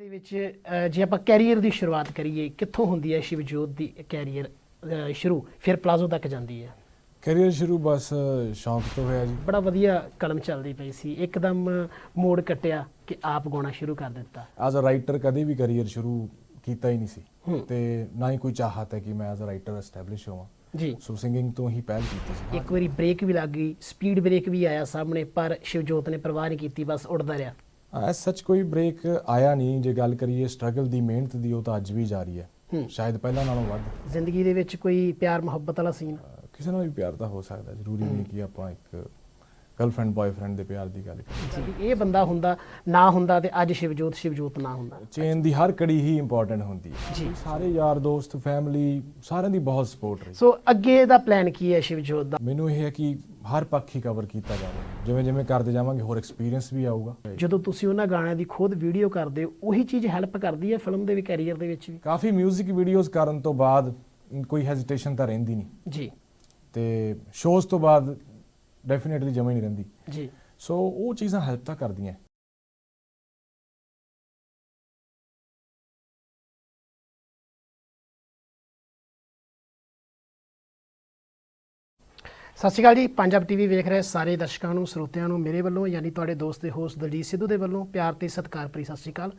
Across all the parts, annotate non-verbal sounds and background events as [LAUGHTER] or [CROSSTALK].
ਦੇ ਵਿੱਚ ਜੇ ਆਪਾਂ ਕੈਰੀਅਰ ਦੀ ਸ਼ੁਰੂਆਤ ਕਰੀਏ ਕਿੱਥੋਂ ਹੁੰਦੀ ਹੈ ਸ਼ਿਵਜੋਤ ਦੀ ਕੈਰੀਅਰ ਸ਼ੁਰੂ? ਫਿਰ ਪਲਾਜ਼ੋ ਤੱਕ ਜਾਂਦੀ ਹੈ। ਕੈਰੀਅਰ ਸ਼ੁਰੂ ਬਸ ਸ਼ੌਂਕ ਤੋਂ ਹੋਇਆ ਜੀ। ਬੜਾ ਵਧੀਆ ਕਲਮ ਚੱਲਦੀ ਪਈ ਸੀ। ਇੱਕਦਮ ਮੋੜ ਕੱਟਿਆ ਕਿ ਆਪ ਗਾਉਣਾ ਸ਼ੁਰੂ ਕਰ ਦਿੱਤਾ। ਐਜ਼ ਅ ਰਾਈਟਰ ਕਦੇ ਵੀ ਕੈਰੀਅਰ ਸ਼ੁਰੂ ਕੀਤਾ ਹੀ ਨਹੀਂ ਸੀ। ਤੇ ਨਾ ਹੀ ਕੋਈ ਚਾਹਤ ਹੈ ਕਿ ਮੈਂ ਐਜ਼ ਅ ਰਾਈਟਰ ਐਸਟੈਬਲਿਸ਼ ਹੋਵਾਂ। ਜੀ। ਸੋ ਸਿੰਗਿੰਗ ਤੋਂ ਹੀ ਪਹਿਲ ਕੀਤੀ ਸੀ। ਇੱਕ ਵਾਰੀ ਬ੍ਰੇਕ ਵੀ ਲੱਗ ਗਈ ਸਪੀਡ ਬ੍ਰੇਕ ਵੀ ਆਇਆ ਸਾਹਮਣੇ ਪਰ ਸ਼ਿਵਜੋਤ ਨੇ ਪਰਵਾਹ ਨਹੀਂ ਕੀਤੀ ਬਸ ਉੱਡਦਾ ਰਿਹਾ। ਐਸ ਸੱਚ ਕੋਈ ਬ੍ਰੇਕ ਆਇਆ ਨਹੀਂ ਜੇ ਗੱਲ ਕਰੀਏ ਸਟਰਗਲ ਦੀ ਮਿਹਨਤ ਦੀ ਉਹ ਤਾਂ ਅੱਜ ਵੀ ਜਾਰੀ ਹੈ। ਸ਼ਾਇਦ ਪਹਿਲਾਂ ਨਾਲੋਂ ਵੱਧ। ਜ਼ਿੰਦਗੀ ਦੇ ਵਿੱਚ ਕੋਈ ਪਿਆਰ ਮੁਹੱਬਤ ਵਾਲਾ ਸੀਨ ਕਿਸੇ ਨਾਲ ਵੀ ਪਿਆਰ ਤਾਂ ਹੋ ਸਕਦਾ। ਜ਼ਰੂਰੀ ਨਹੀਂ ਕਿ ਆਪਾਂ ਇੱਕ ਗਰਲਫ੍ਰੈਂਡ ਬॉयਫ੍ਰੈਂਡ ਦੇ ਪਿਆਰ ਦੀ ਗੱਲ ਕਰੀਏ। ਜੀ ਇਹ ਬੰਦਾ ਹੁੰਦਾ ਨਾ ਹੁੰਦਾ ਤੇ ਅੱਜ ਸ਼ਿਵਜੋਤ ਸ਼ਿਵਜੋਤ ਨਾ ਹੁੰਦਾ। ਚੇਨ ਦੀ ਹਰ ਕੜੀ ਹੀ ਇੰਪੋਰਟੈਂਟ ਹੁੰਦੀ ਹੈ। ਜੀ। ਸਾਰੇ ਯਾਰ ਦੋਸਤ ਫੈਮਿਲੀ ਸਾਰਿਆਂ ਦੀ ਬਹੁਤ ਸਪੋਰਟ ਰਹੀ। ਸੋ ਅੱਗੇ ਦਾ ਪਲਾਨ ਕੀ ਹੈ ਸ਼ਿਵਜੋਤ ਦਾ? ਮੈਨੂੰ ਇਹ ਹੈ ਕਿ ਹਰ ਪੱਖ ਹੀ ਕਵਰ ਕੀਤਾ ਜਾਵੇ। ਜਿਵੇਂ ਜਿਵੇਂ ਕਰਦੇ ਜਾਵਾਂਗੇ ਹੋਰ ਐਕਸਪੀਰੀਅੰਸ ਵੀ ਆਊਗਾ। ਜਦੋਂ ਤੁਸੀਂ ਉਹਨਾਂ ਗਾਣਿਆਂ ਦੀ ਖੁਦ ਵੀਡੀਓ ਕਰਦੇ ਹੋ ਉਹੀ ਚੀਜ਼ ਹੈਲਪ ਕਰਦੀ ਹੈ ਫਿਲਮ ਦੇ ਵੀ ਕੈਰੀਅਰ ਦੇ ਵਿੱਚ ਵੀ? ਕਾਫੀ 뮤직 ਵੀਡੀਓਜ਼ ਕਰਨ ਤੋਂ ਬਾਅਦ ਕੋਈ ਹੈਜ਼ਿਟੇਸ਼ਨ ਤਾਂ ਰਹਿੰਦੀ ਨਹੀਂ। ਜੀ। ਤੇ ਸ਼ੋਜ਼ ਤੋਂ ਬਾਅਦ ਡੈਫੀਨਿਟਲੀ ਜਮਾ ਹੀ ਨਹੀਂ ਰਹਿੰਦੀ। ਜੀ। ਸੋ ਉਹ ਚੀਜ਼ਾਂ ਹੈਲਪ ਤਾਂ ਕਰਦੀਆਂ। ਸਤਿ ਸ਼੍ਰੀ ਅਕਾਲ ਜੀ। ਪੰਜਾਬ ਟੀਵੀ ਵੇਖ ਰਹੇ ਸਾਰੇ ਦਰਸ਼ਕਾਂ ਨੂੰ, ਸਰੋਤਿਆਂ ਨੂੰ, ਮੇਰੇ ਵੱਲੋਂ, ਯਾਨੀ ਤੁਹਾਡੇ ਦੋਸਤ ਦੇ ਹੋਸਟ ਦਲਜੀਤ ਸਿੱਧੂ ਦੇ ਵੱਲੋਂ ਪਿਆਰ ਤੇ ਸਤਿਕਾਰ ਭਰੀ ਸਤਿ ਸ਼੍ਰੀ ਅਕਾਲ।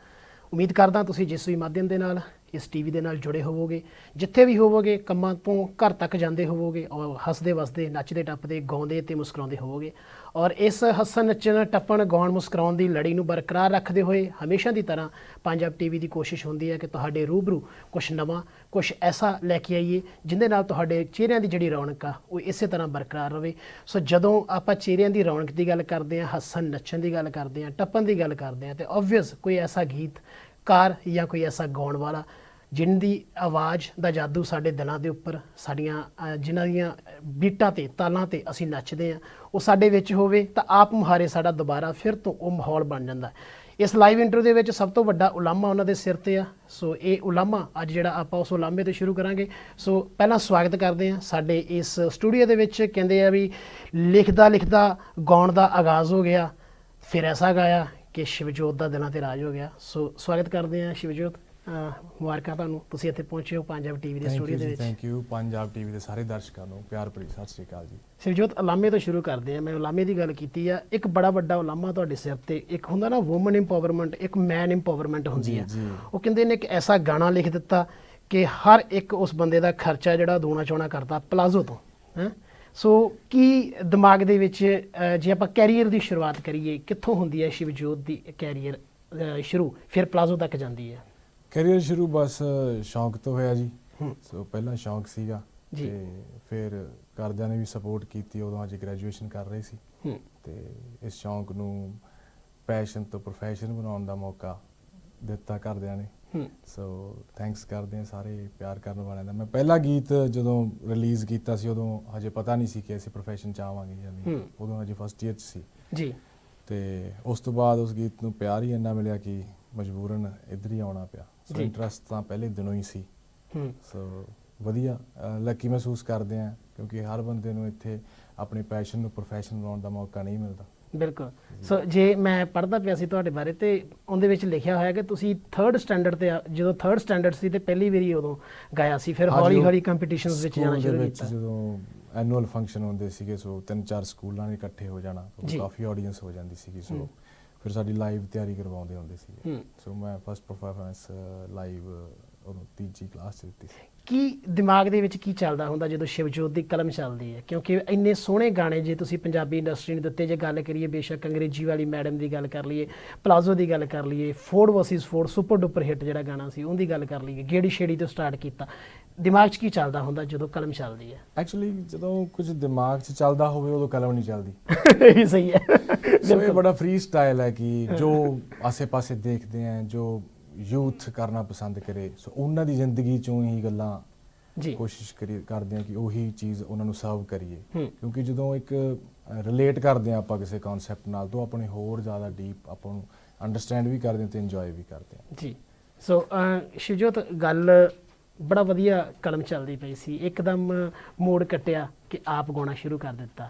ਉਮੀਦ ਕਰਦਾ ਤੁਸੀਂ ਜਿਸ ਵੀ ਮਾਧਿਅਮ ਦੇ ਨਾਲ ਇਸ ਟੀਵੀ ਦੇ ਨਾਲ ਜੁੜੇ ਹੋਵੋਗੇ। ਜਿੱਥੇ ਵੀ ਹੋਵੋਗੇ, ਕੰਮਾਂ ਤੋਂ ਘਰ ਤੱਕ ਜਾਂਦੇ ਹੋਵੋਗੇ ਔਰ ਹੱਸਦੇ ਵਸਦੇ, ਨੱਚਦੇ ਟੱਪਦੇ, ਗਾਉਂਦੇ ਤੇ ਮੁਸਕਰਾਉਂਦੇ ਹੋਵੋਗੇ। ਔਰ ਇਸ ਹੱਸਣ, ਨੱਚਣ, ਟੱਪਣ, ਗਾਉਣ, ਮੁਸਕਰਾਉਣ ਦੀ ਲੜੀ ਨੂੰ ਬਰਕਰਾਰ ਰੱਖਦੇ ਹੋਏ ਹਮੇਸ਼ਾ ਦੀ ਤਰ੍ਹਾਂ ਪੰਜਾਬ ਟੀਵੀ ਦੀ ਕੋਸ਼ਿਸ਼ ਹੁੰਦੀ ਹੈ ਕਿ ਤੁਹਾਡੇ ਰੂਬਰੂ ਕੁਝ ਨਵਾਂ ਕੁਝ ਐਸਾ ਲੈ ਕੇ ਆਈਏ, ਜਿੰਦੇ ਨਾਲ ਤੁਹਾਡੇ ਚਿਹਰਿਆਂ ਦੀ ਜਿਹੜੀ ਰੌਣਕ ਆ, ਉਹ ਇਸੇ ਤਰ੍ਹਾਂ ਬਰਕਰਾਰ ਰਵੇ। ਸੋ ਜਦੋਂ ਆਪਾਂ ਚਿਹਰਿਆਂ ਦੀ ਰੌਣਕ ਦੀ ਗੱਲ ਕਰਦੇ ਹਾਂ, ਹੱਸਣ, ਨੱਚਣ ਦੀ ਗੱਲ ਕਰਦੇ ਹਾਂ, ਟੱਪਣ ਦੀ ਗੱਲ ਕਰਦੇ ਹਾਂ, ਤੇ ਆਬਵੀਅਸ ਕੋਈ ਐਸਾ ਗੀਤ, ਕਾਰ ਜਾਂ ਕੋਈ ਐਸਾ ਗਾਉਣ ਵਾਲਾ ਜਿਨ ਦੀ ਆਵਾਜ਼ ਦਾ ਜਾਦੂ ਸਾਡੇ ਦਿਲਾਂ ਦੇ ਉੱਪਰ, ਸਾਡੀਆਂ ਜਿਨ੍ਹਾਂ ਦੀਆਂ ਬੀਟਾਂ ਤੇ, ਤਾਲਾਂ ਤੇ ਅਸੀਂ ਨੱਚਦੇ ਆ ਉਹ ਸਾਡੇ ਵਿੱਚ ਹੋਵੇ ਤਾਂ ਆਪ ਮੁਹਾਰੇ ਸਾਡਾ ਦੁਬਾਰਾ ਫਿਰ ਤੋਂ ਉਹ ਮਾਹੌਲ ਬਣ ਜਾਂਦਾ ਇਸ ਲਾਈਵ ਇੰਟਰਵਿਊ ਦੇ ਵਿੱਚ ਸਭ ਤੋਂ ਵੱਡਾ ਉਲਾਮਾ ਉਹਨਾਂ ਦੇ ਸਿਰ ਤੇ ਆ। ਸੋ ਇਹ ਉਲਾਮਾ ਅੱਜ ਜਿਹੜਾ ਆਪਾਂ ਉਸ ਉਲਾਮੇ ਤੋਂ ਸ਼ੁਰੂ ਕਰਾਂਗੇ। ਸੋ ਪਹਿਲਾਂ ਸਵਾਗਤ ਕਰਦੇ ਆ ਸਾਡੇ ਇਸ ਸਟੂਡੀਓ ਦੇ ਵਿੱਚ। ਕਹਿੰਦੇ ਆ ਵੀ ਲਿਖਦਾ ਲਿਖਦਾ ਗਾਉਣ ਦਾ ਆਗਾਜ਼ ਹੋ ਗਿਆ, ਫਿਰ ਐਸਾ ਗਾਇਆ ਕਿ ਸ਼ਿਵਜੋਤ ਦਾ ਦਿਲਾਂ ਤੇ ਰਾਜ ਹੋ ਗਿਆ। ਸੋ ਸਵਾਗਤ ਕਰਦੇ ਆ ਸ਼ਿਵਜੋਤ। ਮੁਬਾਰਕਾਂ ਤੁਹਾਨੂੰ। ਤੁਸੀਂ ਇੱਥੇ ਪਹੁੰਚੇ ਹੋ ਪੰਜਾਬ ਟੀਵੀ ਦੇ ਸਟੂਡੀਓ ਦੇ ਵਿੱਚ। ਥੈਂਕ ਯੂ ਪੰਜਾਬ ਟੀਵੀ ਦੇ ਸਾਰੇ ਦਰਸ਼ਕਾਂ ਨੂੰ ਪਿਆਰ ਭਰੀ ਸਤਿ ਸ਼੍ਰੀ ਅਕਾਲ ਜੀ। ਸ਼ਿਵਜੋਤ ਉਲਾਮੇ ਤੋਂ ਸ਼ੁਰੂ ਕਰਦੇ ਆ ਮੈਂ ਉਲਾਮੇ ਦੀ ਗੱਲ ਕੀਤੀ ਆ। ਇੱਕ ਬੜਾ ਵੱਡਾ ਉਲਾਮਾ ਤੁਹਾਡੇ ਸਿਰ ਤੇ ਇੱਕ ਹੁੰਦਾ ਨਾ ਔਮਨ ਇੰਪਾਵਰਮੈਂਟ ਇੱਕ ਮੈਨ ਇੰਪਾਵਰਮੈਂਟ ਹੁੰਦੀ ਆ। ਉਹ ਕਹਿੰਦੇ ਨੇ ਇੱਕ ਐਸਾ ਗਾਣਾ ਲਿਖ ਦਿੱਤਾ ਕਿ ਹਰ ਇੱਕ ਉਸ ਬੰਦੇ ਦਾ ਖਰਚਾ ਜਿਹੜਾ ਦੋਣਾ ਚੋਣਾ ਕਰਦਾ ਪਲਾਜ਼ੋ ਤੋਂ ਹੈ। ਸੋ ਕੀ ਦਿਮਾਗ ਦੇ ਵਿੱਚ ਜੇ ਆਪਾਂ ਕੈਰੀਅਰ ਦੀ ਸ਼ੁਰੂਆਤ ਕਰੀਏ ਕਿੱਥੋਂ ਹੁੰਦੀ ਹੈ ਸ਼ਿਵਜੋਤ ਦੀ ਕੈਰੀਅਰ ਸ਼ੁਰੂ? ਫਿਰ ਪਲਾਜ਼ੋ ਤੱਕ ਜਾਂਦੀ ਹੈ। ਕੈਰੀਅਰ ਸ਼ੁਰੂ ਬਸ ਸ਼ੌਂਕ ਤੋਂ ਹੋਇਆ ਜੀ। ਸੋ ਪਹਿਲਾਂ ਸ਼ੌਂਕ ਸੀਗਾ ਜੀ। ਤੇ ਫਿਰ ਘਰਦਿਆਂ ਨੇ ਵੀ ਸਪੋਰਟ ਕੀਤੀ ਉਦੋਂ ਅਜੇ ਗ੍ਰੈਜੂਏਸ਼ਨ ਕਰ ਰਹੇ ਸੀ। ਤੇ ਇਸ ਸ਼ੌਂਕ ਨੂੰ ਪੈਸ਼ਨ ਤੋਂ ਪ੍ਰੋਫੈਸ਼ਨ ਬਣਾਉਣ ਦਾ ਮੌਕਾ ਦਿੱਤਾ ਘਰਦਿਆਂ ਨੇ। ਸੋ ਥੈਂਕਸ ਕਰਦੇ ਹਾਂ ਸਾਰੇ ਪਿਆਰ ਕਰਨ ਵਾਲਿਆਂ ਦਾ। ਮੈਂ ਪਹਿਲਾ ਗੀਤ ਜਦੋਂ ਰਿਲੀਜ਼ ਕੀਤਾ ਸੀ ਉਦੋਂ ਹਜੇ ਪਤਾ ਨਹੀਂ ਸੀ ਕਿ ਅਸੀਂ ਪ੍ਰੋਫੈਸ਼ਨ ਚ ਆਵਾਂਗੇ ਜਾਂ ਨਹੀਂ। ਉਦੋਂ ਹਜੇ ਫਸਟ ਈਅਰ ਚ ਸੀ। ਜੀ। ਤੇ ਉਸ ਤੋਂ ਬਾਅਦ ਉਸ ਗੀਤ ਨੂੰ ਪਿਆਰ ਹੀ ਇੰਨਾ ਮਿਲਿਆ ਕਿ ਮਜਬੂਰਨ ਇੱਧਰ ਹੀ ਆਉਣਾ ਪਿਆ। ਸੋ ਜੀ। ਇੰਟਰਸਟ ਤਾਂ ਪਹਿਲੇ ਦਿਨੋਂ ਹੀ ਸੀ। ਹੂੰ। ਸੋ ਵਧੀਆ ਲੱਕੀ ਮਹਿਸੂਸ ਕਰਦੇ ਆ ਕਿਉਂਕਿ ਹਰ ਬੰਦੇ ਨੂੰ ਇੱਥੇ ਆਪਣੇ ਪੈਸ਼ਨ ਨੂੰ ਪ੍ਰੋਫੈਸ਼ਨ ਬਣਾਉਣ ਦਾ ਮੌਕਾ ਨਹੀਂ ਮਿਲਦਾ। ਬਿਲਕੁਲ। ਸੋ ਜੇ ਮੈਂ ਪੜ੍ਹਦਾ ਪਿਆ ਸੀ ਤੁਹਾਡੇ ਬਾਰੇ ਤੇ ਉਹਦੇ ਵਿੱਚ ਲਿਖਿਆ ਹੋਇਆ ਕਿ ਤੁਸੀਂ 3rd ਸਟੈਂਡਰਡ ਤੇ ਆ- ਜਦੋਂ 3rd ਸਟੈਂਡਰਡ ਸੀ ਤੇ ਪਹਿਲੀ ਵਾਰੀ ਉਦੋਂ ਗਾਇਆ ਸੀ ਫਿਰ ਹਾਂਜੀ, ਹੌਲੀ ਹੌਲੀ ਕੰਪੀਟੀਸ਼ਨਸ ਵਿੱਚ ਜਾਣਾ ਦੇ ਸ਼ੁਰੂ ਵਿੱਚ ਕੀਤਾ। ਜਦੋਂ ਐਨੂਅਲ ਫੰਕਸ਼ਨ ਹੁੰਦੇ ਸੀਗੇ ਸੋ ਤਿੰਨ ਚਾਰ ਸਕੂਲਾਂ ਨੇ ਇਕੱਠੇ ਹੋ ਜਾਣਾ ਜੀ। ਕਾਫੀ ਆਡੀਅנס ਹੋ ਜਾਂਦੀ ਸੀਗੀ ਸੋ। ਫਿਰ ਸਾਡੀ ਲਾਈਵ ਤਿਆਰੀ ਕਰਵਾਉਂਦੇ ਹੁੰਦੇ ਸੀ ਸੋ ਮੈਂ ਫਸਟ ਪਰਫਾਰਮੈਂਸ ਲਾਈਵ ਉਹਨੂੰ ਤੀਜੀ ਕਲਾਸ 'ਚ ਦਿੱਤੀ ਸੀ। ਕੀ ਦਿਮਾਗ ਦੇ ਵਿੱਚ ਕੀ ਚੱਲਦਾ ਹੁੰਦਾ ਜਦੋਂ ਸ਼ਿਵਜੋਤ ਦੀ ਕਲਮ ਚੱਲਦੀ ਹੈ? ਕਿਉਂਕਿ ਇੰਨੇ ਸੋਹਣੇ ਗਾਣੇ ਜੇ ਤੁਸੀਂ ਪੰਜਾਬੀ ਇੰਡਸਟਰੀ ਨੂੰ ਦਿੱਤੇ ਜੇ ਗੱਲ ਕਰੀਏ ਬੇਸ਼ੱਕ ਅੰਗਰੇਜ਼ੀ ਵਾਲੀ ਮੈਡਮ ਦੀ ਗੱਲ ਕਰ ਲਈਏ ਪਲਾਜ਼ੋ ਦੀ ਗੱਲ ਕਰ ਲਈਏ Ford versus Ford super duper hit ਜਿਹੜਾ ਗਾਣਾ ਸੀ ਉਹਦੀ ਗੱਲ ਕਰ ਲਈਏ ਗੇੜੀ ਛੇੜੀ ਤੋਂ ਸਟਾਰਟ ਕੀਤਾ। ਦਿਮਾਗ 'ਚ ਕੀ ਚੱਲਦਾ ਹੁੰਦਾ ਜਦੋਂ ਕਲਮ ਚੱਲਦੀ ਹੈ? ਐਕਚੁਅਲੀ ਜਦੋਂ ਕੁਝ ਦਿਮਾਗ 'ਚ ਚੱਲਦਾ ਹੋਵੇ ਉਦੋਂ ਕਲਮ ਨਹੀਂ ਚੱਲਦੀ। [LAUGHS] ਇਹ ਸਹੀ ਹੈ। ਇਹ ਬੜਾ ਫ੍ਰੀ ਸਟਾਈਲ ਹੈ ਕਿ ਜੋ ਆਸੇ-ਪਾਸੇ ਦੇਖਦੇ ਆ ਜੋ ਯੂਥ ਕਰਨਾ ਪਸੰਦ ਕਰੇ। ਸੋ ਉਹਨਾਂ ਦੀ ਜ਼ਿੰਦਗੀ ਚੋਂ ਹੀ ਗੱਲਾਂ ਜੀ। ਕੋਸ਼ਿਸ਼ ਕਰੀ ਕਰਦੇ ਆ ਕਿ ਉਹੀ ਚੀਜ਼ ਉਹਨਾਂ ਨੂੰ ਸਰਵ ਕਰੀਏ। ਕਿਉਂਕਿ ਜਦੋਂ ਇੱਕ ਰਿਲੇਟ ਕਰਦੇ ਆ ਆਪਾਂ ਕਿਸੇ ਕਨਸੈਪਟ ਨਾਲ ਤਾਂ ਆਪਣੇ ਹੋਰ ਜ਼ਿਆਦਾ ਡੀਪ ਆਪਾਂ ਨੂੰ ਅੰਡਰਸਟੈਂਡ ਵੀ ਕਰਦੇ ਤੇ ਇੰਜੋਏ ਵੀ ਕਰਦੇ ਆ ਜੀ। ਸੋ ਅਹ, ਸ਼ਿਵਜੋਤ ਗੱਲ ਬੜਾ ਵਧੀਆ ਕਲਮ ਚੱਲਦੀ ਪਈ ਸੀ। ਇੱਕਦਮ ਮੋੜ ਕੱਟਿਆ ਕਿ ਆਪ ਗਾਉਣਾ ਸ਼ੁਰੂ ਕਰ ਦਿੱਤਾ।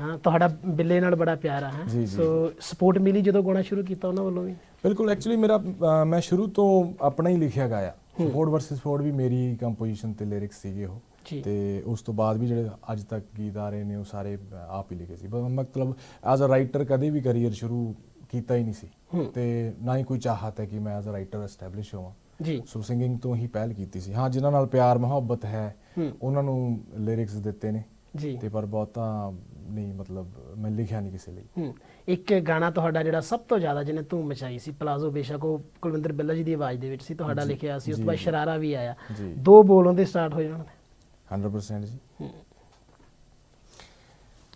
ਹਾਂ ਤੁਹਾਡਾ ਬਿੱਲੇ ਨਾਲ ਬੜਾ ਪਿਆਰ ਆ ਹੈ। ਸੋ ਸਪੋਰਟ ਮਿਲੀ ਜਦੋਂ ਗਾਉਣਾ ਸ਼ੁਰੂ ਕੀਤਾ ਉਹਨਾਂ ਵੱਲੋਂ ਵੀ? ਬਿਲਕੁਲ ਐਕਚੁਅਲੀ ਮੇਰਾ ਮੈਂ ਸ਼ੁਰੂ ਤੋਂ ਆਪਣਾ ਹੀ ਲਿਖਿਆ ਗਾਇਆ। ਫੋਰਡ ਵਰਸਸ ਫੋਰਡ ਵੀ ਮੇਰੀ ਕੰਪੋਜੀਸ਼ਨ ਤੇ ਲਿਰਿਕਸ ਸੀਗੇ ਉਹ। ਤੇ ਉਸ ਤੋਂ ਬਾਅਦ ਵੀ ਜਿਹੜੇ ਅੱਜ ਤੱਕ ਗੀਤ ਆ ਰਹੇ ਨੇ ਉਹ ਸਾਰੇ ਆਪ ਹੀ ਲਿਖੇ ਸੀ। ਮਤਲਬ ਐਜ਼ ਅ ਰਾਈਟਰ ਕਦੇ ਵੀ ਕੈਰੀਅਰ ਸ਼ੁਰੂ ਕੀਤਾ ਹੀ ਨਹੀਂ ਸੀ। ਤੇ ਨਾ ਹੀ ਕੋਈ ਚਾਹਤ ਹੈ ਕਿ ਮੈਂ ਐਜ਼ ਅ ਰਾਈਟਰ ਐਸਟੈਬਲਿਸ਼ ਹੋਵਾਂ। ਜੀ। ਸੋ ਸਿੰਗਿੰਗ ਤੋਂ ਹੀ ਪਹਿਲ ਕੀਤੀ ਸੀ। ਹਾਂ ਜਿਨ੍ਹਾਂ ਨਾਲ ਪਿਆਰ ਮੁਹੱਬਤ ਹੈ ਹੂੰ। ਉਹਨਾਂ ਨੂੰ ਲਿਰਿਕਸ ਦਿੱਤੇ ਨੇ। ਜੀ। ਤੇ ਪਰ ਬਹੁਤਾ ਨਹੀਂ ਮਤਲਬ ਮੈਂ ਲਿਖਿਆ ਨਹੀਂ ਕਿਸੇ ਲਈ। ਹੂੰ ਇੱਕ ਗਾਣਾ ਤੁਹਾਡਾ ਜਿਹੜਾ ਸਭ ਤੋਂ ਜ਼ਿਆਦਾ ਜਿਹਨੇ ਧੂਮ ਮਚਾਈ ਸੀ ਪਲਾਜ਼ੋ ਬੇਸ਼ੱਕ ਉਹ ਕੁਲਵਿੰਦਰ ਬਿੱਲਾ ਜੀ ਦੀ ਆਵਾਜ਼ ਦੇ ਵਿੱਚ ਸੀ ਤੁਹਾਡਾ ਲਿਖਿਆ ਸੀ ਉਸ ਤੋਂ ਬਾਅਦ। ਸ਼ਰਾਰਾ ਵੀ ਆਇਆ। ਦੋ ਬੋਲ ਉਹਦੇ ਸਟਾਰਟ ਹੋ ਜਾਣ 100% ਜੀ।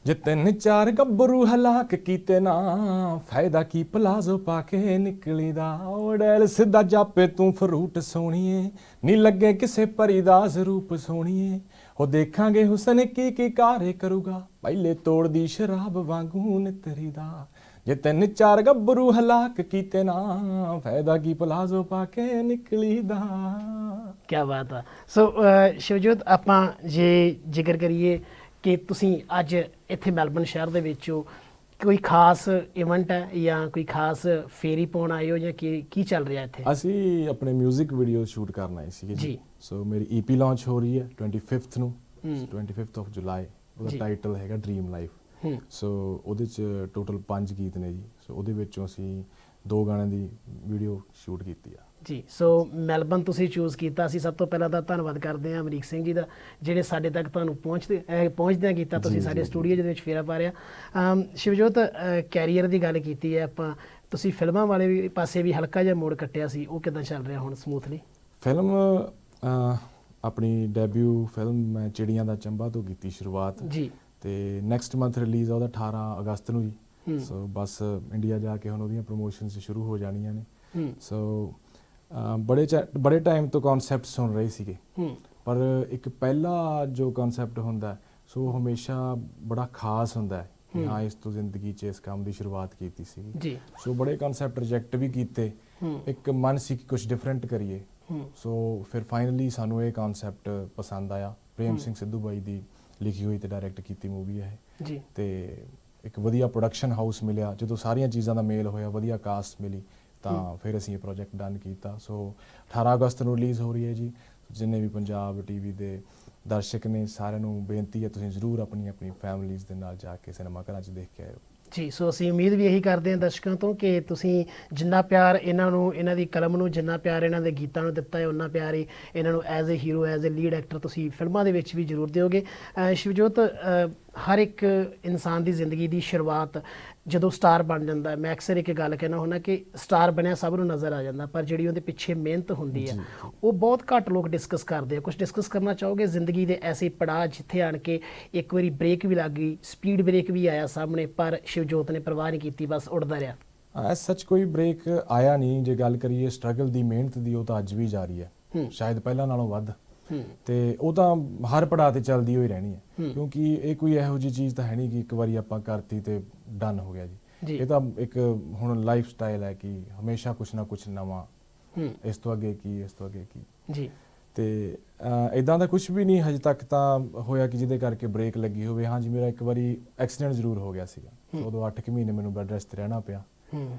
ਜੇ ਤਿੰਨ ਚਾਰ ਗੱਭਰੂ ਹਲਾਕ ਕੀਤੇ ਨਾ ਫਾਇਦਾ ਕੀ ਪਲਾਜ਼ੋ ਪਾ ਕੇ ਨਿਕਲੀ ਦਾ ਓੜਲ ਸਿੱਧਾ ਜਾਪੇ ਤੂੰ ਫਰੂਟ ਸੋਣੀਏ ਨੀ ਲੱਗੇ ਕਿਸੇ ਪਰੀ ਦਾ ਜ਼ਰੂਪ ਸੋਣੀਏ ਹੋ ਦੇਖਾਂਗੇ ਹੁਸਨ ਕੀ ਕੀ ਕਾਰੇ ਕਰੂਗਾ। ਪਹਿਲੇ ਤੋੜਦੀ ਸ਼ਰਾਬ ਵਾਂਗੂ ਨਿਤਰੀ ਦਾ ਜੇ ਤਿੰਨ ਚਾਰ ਗੱਭਰੂ ਹਲਾਕ ਕੀਤੇ ਨਾ ਫਾਇਦਾ ਕੀ ਪਲਾਜ਼ੋ ਪਾ ਕੇ ਨਿਕਲੀ ਦਾ ਕੀ ਬਾਤ ਆ। ਸੋ ਅਹ, ਸ਼ਿਵਜੋਤ ਆਪਾਂ ਜੇ ਜ਼ਿਕਰ ਕਰੀਏ ਕਿ ਤੁਸੀਂ ਅੱਜ ਇੱਥੇ ਮੈਲਬਨ ਸ਼ਹਿਰ ਦੇ ਵਿੱਚ ਹੋ ਕੋਈ ਖਾਸ ਇਵੈਂਟ ਹੈ ਜਾਂ ਕੋਈ ਖਾਸ ਫੇਰੀ ਪਾਉਣ ਆਏ ਹੋ ਜਾਂ ਕੀ ਕੀ ਚੱਲ ਰਿਹਾ ਇੱਥੇ? ਅਸੀਂ ਆਪਣੇ 뮤직 ਵੀਡੀਓ ਸ਼ੂਟ ਕਰਨ ਆਏ ਸੀਗੇ ਜੀ। ਸੋ ਮੇਰੀ ਈਪੀ ਲਾਂਚ ਹੋ ਰਹੀ ਹੈ 25th ਨੂੰ। ਹੂੰ। 25th ਆਫ ਜੁਲਾਈ। ਉਹਦਾ ਟਾਈਟਲ ਹੈਗਾ ਡ੍ਰੀਮ ਲਾਈਫ ਸੋ ਉਹਦੇ ਚ ਟੋਟਲ 5 ਗੀਤ ਨੇ ਜੀ। ਸੋ ਉਹਦੇ ਵਿੱਚੋਂ ਅਸੀਂ ਦੋ ਗਾਣਿਆਂ ਦੀ ਵੀਡੀਓ ਸ਼ੂਟ ਕੀਤੀ ਆ। ਜੀ ਸੋ ਮੈਲਬਨ ਤੁਸੀਂ ਚੂਜ਼ ਕੀਤਾ ਸੀ ਸਭ ਤੋਂ ਪਹਿਲਾਂ ਤਾਂ ਧੰਨਵਾਦ ਕਰਦੇ ਹਾਂ ਅਮਰੀਕ ਸਿੰਘ ਜੀ ਦਾ ਜਿਹੜੇ ਸਾਡੇ ਤੱਕ ਤੁਹਾਨੂੰ ਪਹੁੰਚਦੇ ਅਹ, ਪਹੁੰਚਦਿਆਂ ਕੀਤਾ ਤੁਸੀਂ ਸਾਡੇ ਸਟੂਡੀਓ ਦੇ ਵਿੱਚ ਫੇਰਾ ਪਾ ਰਿਹਾ। ਸ਼ਿਵਜੋਤ ਕੈਰੀਅਰ ਦੀ ਗੱਲ ਕੀਤੀ ਹੈ ਆਪਾਂ ਤੁਸੀਂ ਫਿਲਮਾਂ ਵਾਲੇ ਵੀ ਪਾਸੇ ਵੀ ਹਲਕਾ ਜਿਹਾ ਮੋੜ ਕੱਟਿਆ ਸੀ ਉਹ ਕਿਦਾਂ ਚੱਲ ਰਿਹਾ ਹੁਣ ਸਮੂਥਲੀ ਫਿਲਮ ਅਹ, ਆਪਣੀ ਡੈਬਿਊ ਫਿਲਮ ਮੈਂ ਚਿੜੀਆਂ ਦਾ ਚੰਬਾ ਤੋਂ ਕੀਤੀ ਸ਼ੁਰੂਆਤ। ਜੀ। ਤੇ ਨੈਕਸਟ ਮੰਥ ਰਿਲੀਜ਼ ਆ ਉਹਦਾ 18 ਅਗਸਤ ਨੂੰ ਹੂੰ। ਜੀ ਸੋ ਬਸ ਇੰਡੀਆ ਜਾ ਕੇ ਹੁਣ ਉਹਦੀਆਂ ਪ੍ਰੋਮੋਸ਼ਨਸ ਸ਼ੁਰੂ ਹੋ ਜਾਣੀਆਂ ਨੇ। ਹੂੰ। ਸੋ ਬੜੇ ਬੜੇ ਟਾਈਮ ਤੋਂ ਕਨਸੈਪਟ ਸੁਣ ਰਹੇ ਸੀਗੇ। ਪਰ ਇੱਕ ਪਹਿਲਾ ਜੋ ਕਨਸੈਪਟ ਹੁੰਦਾ ਸੋ ਹਮੇਸ਼ਾ ਬੜਾ ਖਾਸ ਹੁੰਦਾ ਹੈ ਕਿ ਹੂੰ। ਇਸ ਤੋਂ ਜ਼ਿੰਦਗੀ 'ਚ ਇਸ ਕੰਮ ਦੀ ਸ਼ੁਰੂਆਤ ਕੀਤੀ ਸੀ ਜੀ। ਸੋ ਬੜੇ ਕਨਸੈਪਟ ਰਿਜੈਕਟ ਵੀ ਕੀਤੇ। ਇੱਕ ਮਨ ਸੀ ਕਿ ਕੁਝ ਡਿਫਰੈਂਟ ਕਰੀਏ। ਸੋ ਫਿਰ ਫਾਈਨਲੀ ਸਾਨੂੰ ਇਹ ਕਨਸੈਪਟ ਪਸੰਦ ਆਇਆ। ਪ੍ਰੇਮ। ਸਿੰਘ ਸਿੱਧੂ ਬਾਈ ਦੀ ਲਿਖੀ ਹੋਈ ਤੇ ਡਾਇਰੈਕਟ ਕੀਤੀ ਮੂਵੀ ਹੈ ਜੀ। ਤੇ ਇੱਕ ਵਧੀਆ ਪ੍ਰੋਡਕਸ਼ਨ ਹਾਊਸ ਮਿਲਿਆ ਜਦੋਂ ਸਾਰੀਆਂ ਚੀਜ਼ਾਂ ਦਾ ਮੇਲ ਹੋਇਆ ਵਧੀਆ ਕਾਸਟ ਮਿਲੀ। ਤਾਂ ਫਿਰ ਅਸੀਂ ਇਹ ਪ੍ਰੋਜੈਕਟ ਡਨ ਕੀਤਾ। ਸੋ 18 ਅਗਸਤ ਨੂੰ ਰਿਲੀਜ਼ ਹੋ ਰਹੀ ਹੈ ਜੀ। ਜਿੰਨੇ ਵੀ ਪੰਜਾਬ ਟੀਵੀ ਦੇ ਦਰਸ਼ਕ ਨੇ, ਸਾਰਿਆਂ ਨੂੰ ਬੇਨਤੀ ਹੈ ਤੁਸੀਂ ਜ਼ਰੂਰ ਆਪਣੀ ਆਪਣੀ ਫੈਮਿਲੀਜ਼ ਦੇ ਨਾਲ ਜਾ ਕੇ ਸਿਨੇਮਾ ਘਰਾਂ 'ਚ ਦੇਖ ਕੇ ਆਇਓ। ਜੀ ਸੋ ਅਸੀਂ ਉਮੀਦ ਵੀ ਇਹੀ ਕਰਦੇ ਹਾਂ ਦਰਸ਼ਕਾਂ ਤੋਂ ਕਿ ਤੁਸੀਂ ਜਿੰਨਾ ਪਿਆਰ ਇਹਨਾਂ ਨੂੰ, ਇਹਨਾਂ ਦੀ ਕਲਮ ਨੂੰ, ਜਿੰਨਾ ਪਿਆਰ ਇਹਨਾਂ ਦੇ ਗੀਤਾਂ ਨੂੰ ਦਿੱਤਾ ਹੈ ਉਹਨਾਂ ਪਿਆਰ ਹੀ ਇਹਨਾਂ ਨੂੰ as a hero as a lead actor ਤੁਸੀਂ ਫਿਲਮਾਂ ਦੇ ਵਿੱਚ ਵੀ ਜ਼ਰੂਰ ਦਿਓਗੇ। ਸ਼ਿਵਜੋਤ ਹਰ ਇੱਕ ਇਨਸਾਨ ਦੀ ਜ਼ਿੰਦਗੀ ਦੀ ਸ਼ੁਰੂਆਤ ਜਦੋਂ ਸਟਾਰ ਬਣ ਜਾਂਦਾ ਹੈ ਮੈਂ ਅਕਸਰ ਇੱਕ ਗੱਲ ਕਹਿਣਾ ਹੁੰਦਾ ਕਿ ਸਟਾਰ ਬਣਿਆ ਸਭ ਨੂੰ ਨਜ਼ਰ ਆ ਜਾਂਦਾ ਪਰ ਜਿਹੜੀ ਉਹਦੇ ਪਿੱਛੇ ਮਿਹਨਤ ਹੁੰਦੀ ਹੈ ਉਹ ਬਹੁਤ ਘੱਟ ਲੋਕ ਡਿਸਕਸ ਕਰਦੇ ਆ। ਕੁਝ ਡਿਸਕਸ ਕਰਨਾ ਚਾਹੋਗੇ? ਜ਼ਿੰਦਗੀ ਦੇ ਐਸੇ ਪੜਾਅ ਜਿੱਥੇ ਆਣ ਕੇ ਇੱਕ ਵਾਰੀ ਬ੍ਰੇਕ ਵੀ ਲੱਗ ਗਈ ਸਪੀਡ ਬ੍ਰੇਕ ਵੀ ਆਇਆ ਸਾਹਮਣੇ ਪਰ ਸ਼ਿਵਜੋਤ ਨੇ ਪਰਵਾਹ ਨਹੀਂ ਕੀਤੀ ਬਸ ਉੱਡਦਾ ਰਿਹਾ। ਐਸ ਸੱਚ ਕੋਈ ਬ੍ਰੇਕ ਆਇਆ ਨਹੀਂ ਜੇ ਗੱਲ ਕਰੀਏ ਸਟਰਗਲ ਦੀ ਮਿਹਨਤ ਦੀ ਉਹ ਤਾਂ ਅੱਜ ਵੀ ਜਾਰੀ ਹੈ। ਹੂੰ। ਸ਼ਾਇਦ ਪਹਿਲਾਂ ਨਾਲੋਂ ਵੱਧ। ਤੇ ਉਹ ਤਾਂ ਹਰ ਪੜਾਅ ਤੇ ਚੱਲਦੀ ਹੋਈ ਰਹਿਣੀ ਹੈ। ਕਿਉਂਕਿ ਇਹ ਕੋਈ ਇਹੋ ਜਿਹੀ ਚੀਜ਼ ਤਾਂ ਹੈ ਨਹੀਂ ਕਿ ਇੱਕ ਵਾਰੀ ਆਪਾਂ ਕਰਤੀ ਤੇ ਡਨ ਹੋ ਗਿਆ ਜੀ। ਜੀ। ਇਹ ਤਾਂ ਇੱਕ ਹੁਣ ਲਾਈਫ ਸਟਾਈਲ ਹੈ ਕਿ ਹਮੇਸ਼ਾ ਕੁਛ ਨਾ ਕੁਛ ਨਵਾਂ ਇਸ ਤੋਂ ਅੱਗੇ ਕੀ ਇਸ ਤੋਂ ਅੱਗੇ ਕੀ। ਜੀ। ਤੇ ਇਦਾਂ ਦਾ ਕੁਝ ਵੀ ਨਹੀਂ ਹਜੇ ਤੱਕ ਤਾਂ ਹੋਇਆ ਕਿ ਜਿਹਦੇ ਕਰਕੇ ਬ੍ਰੇਕ ਲੱਗੀ ਹੋਵੇ। ਹਾਂ ਜੀ ਮੇਰਾ ਇੱਕ ਵਾਰੀ ਐਕਸੀਡੈਂਟ ਜ਼ਰੂਰ ਹੋ ਗਿਆ ਸੀਗਾ। ਉਦੋਂ 8 ਮਹੀਨੇ ਮੈਨੂੰ ਬੈੱਡ ਰੈਸਟ ਤੇ ਰਹਿਣਾ ਪਿਆ।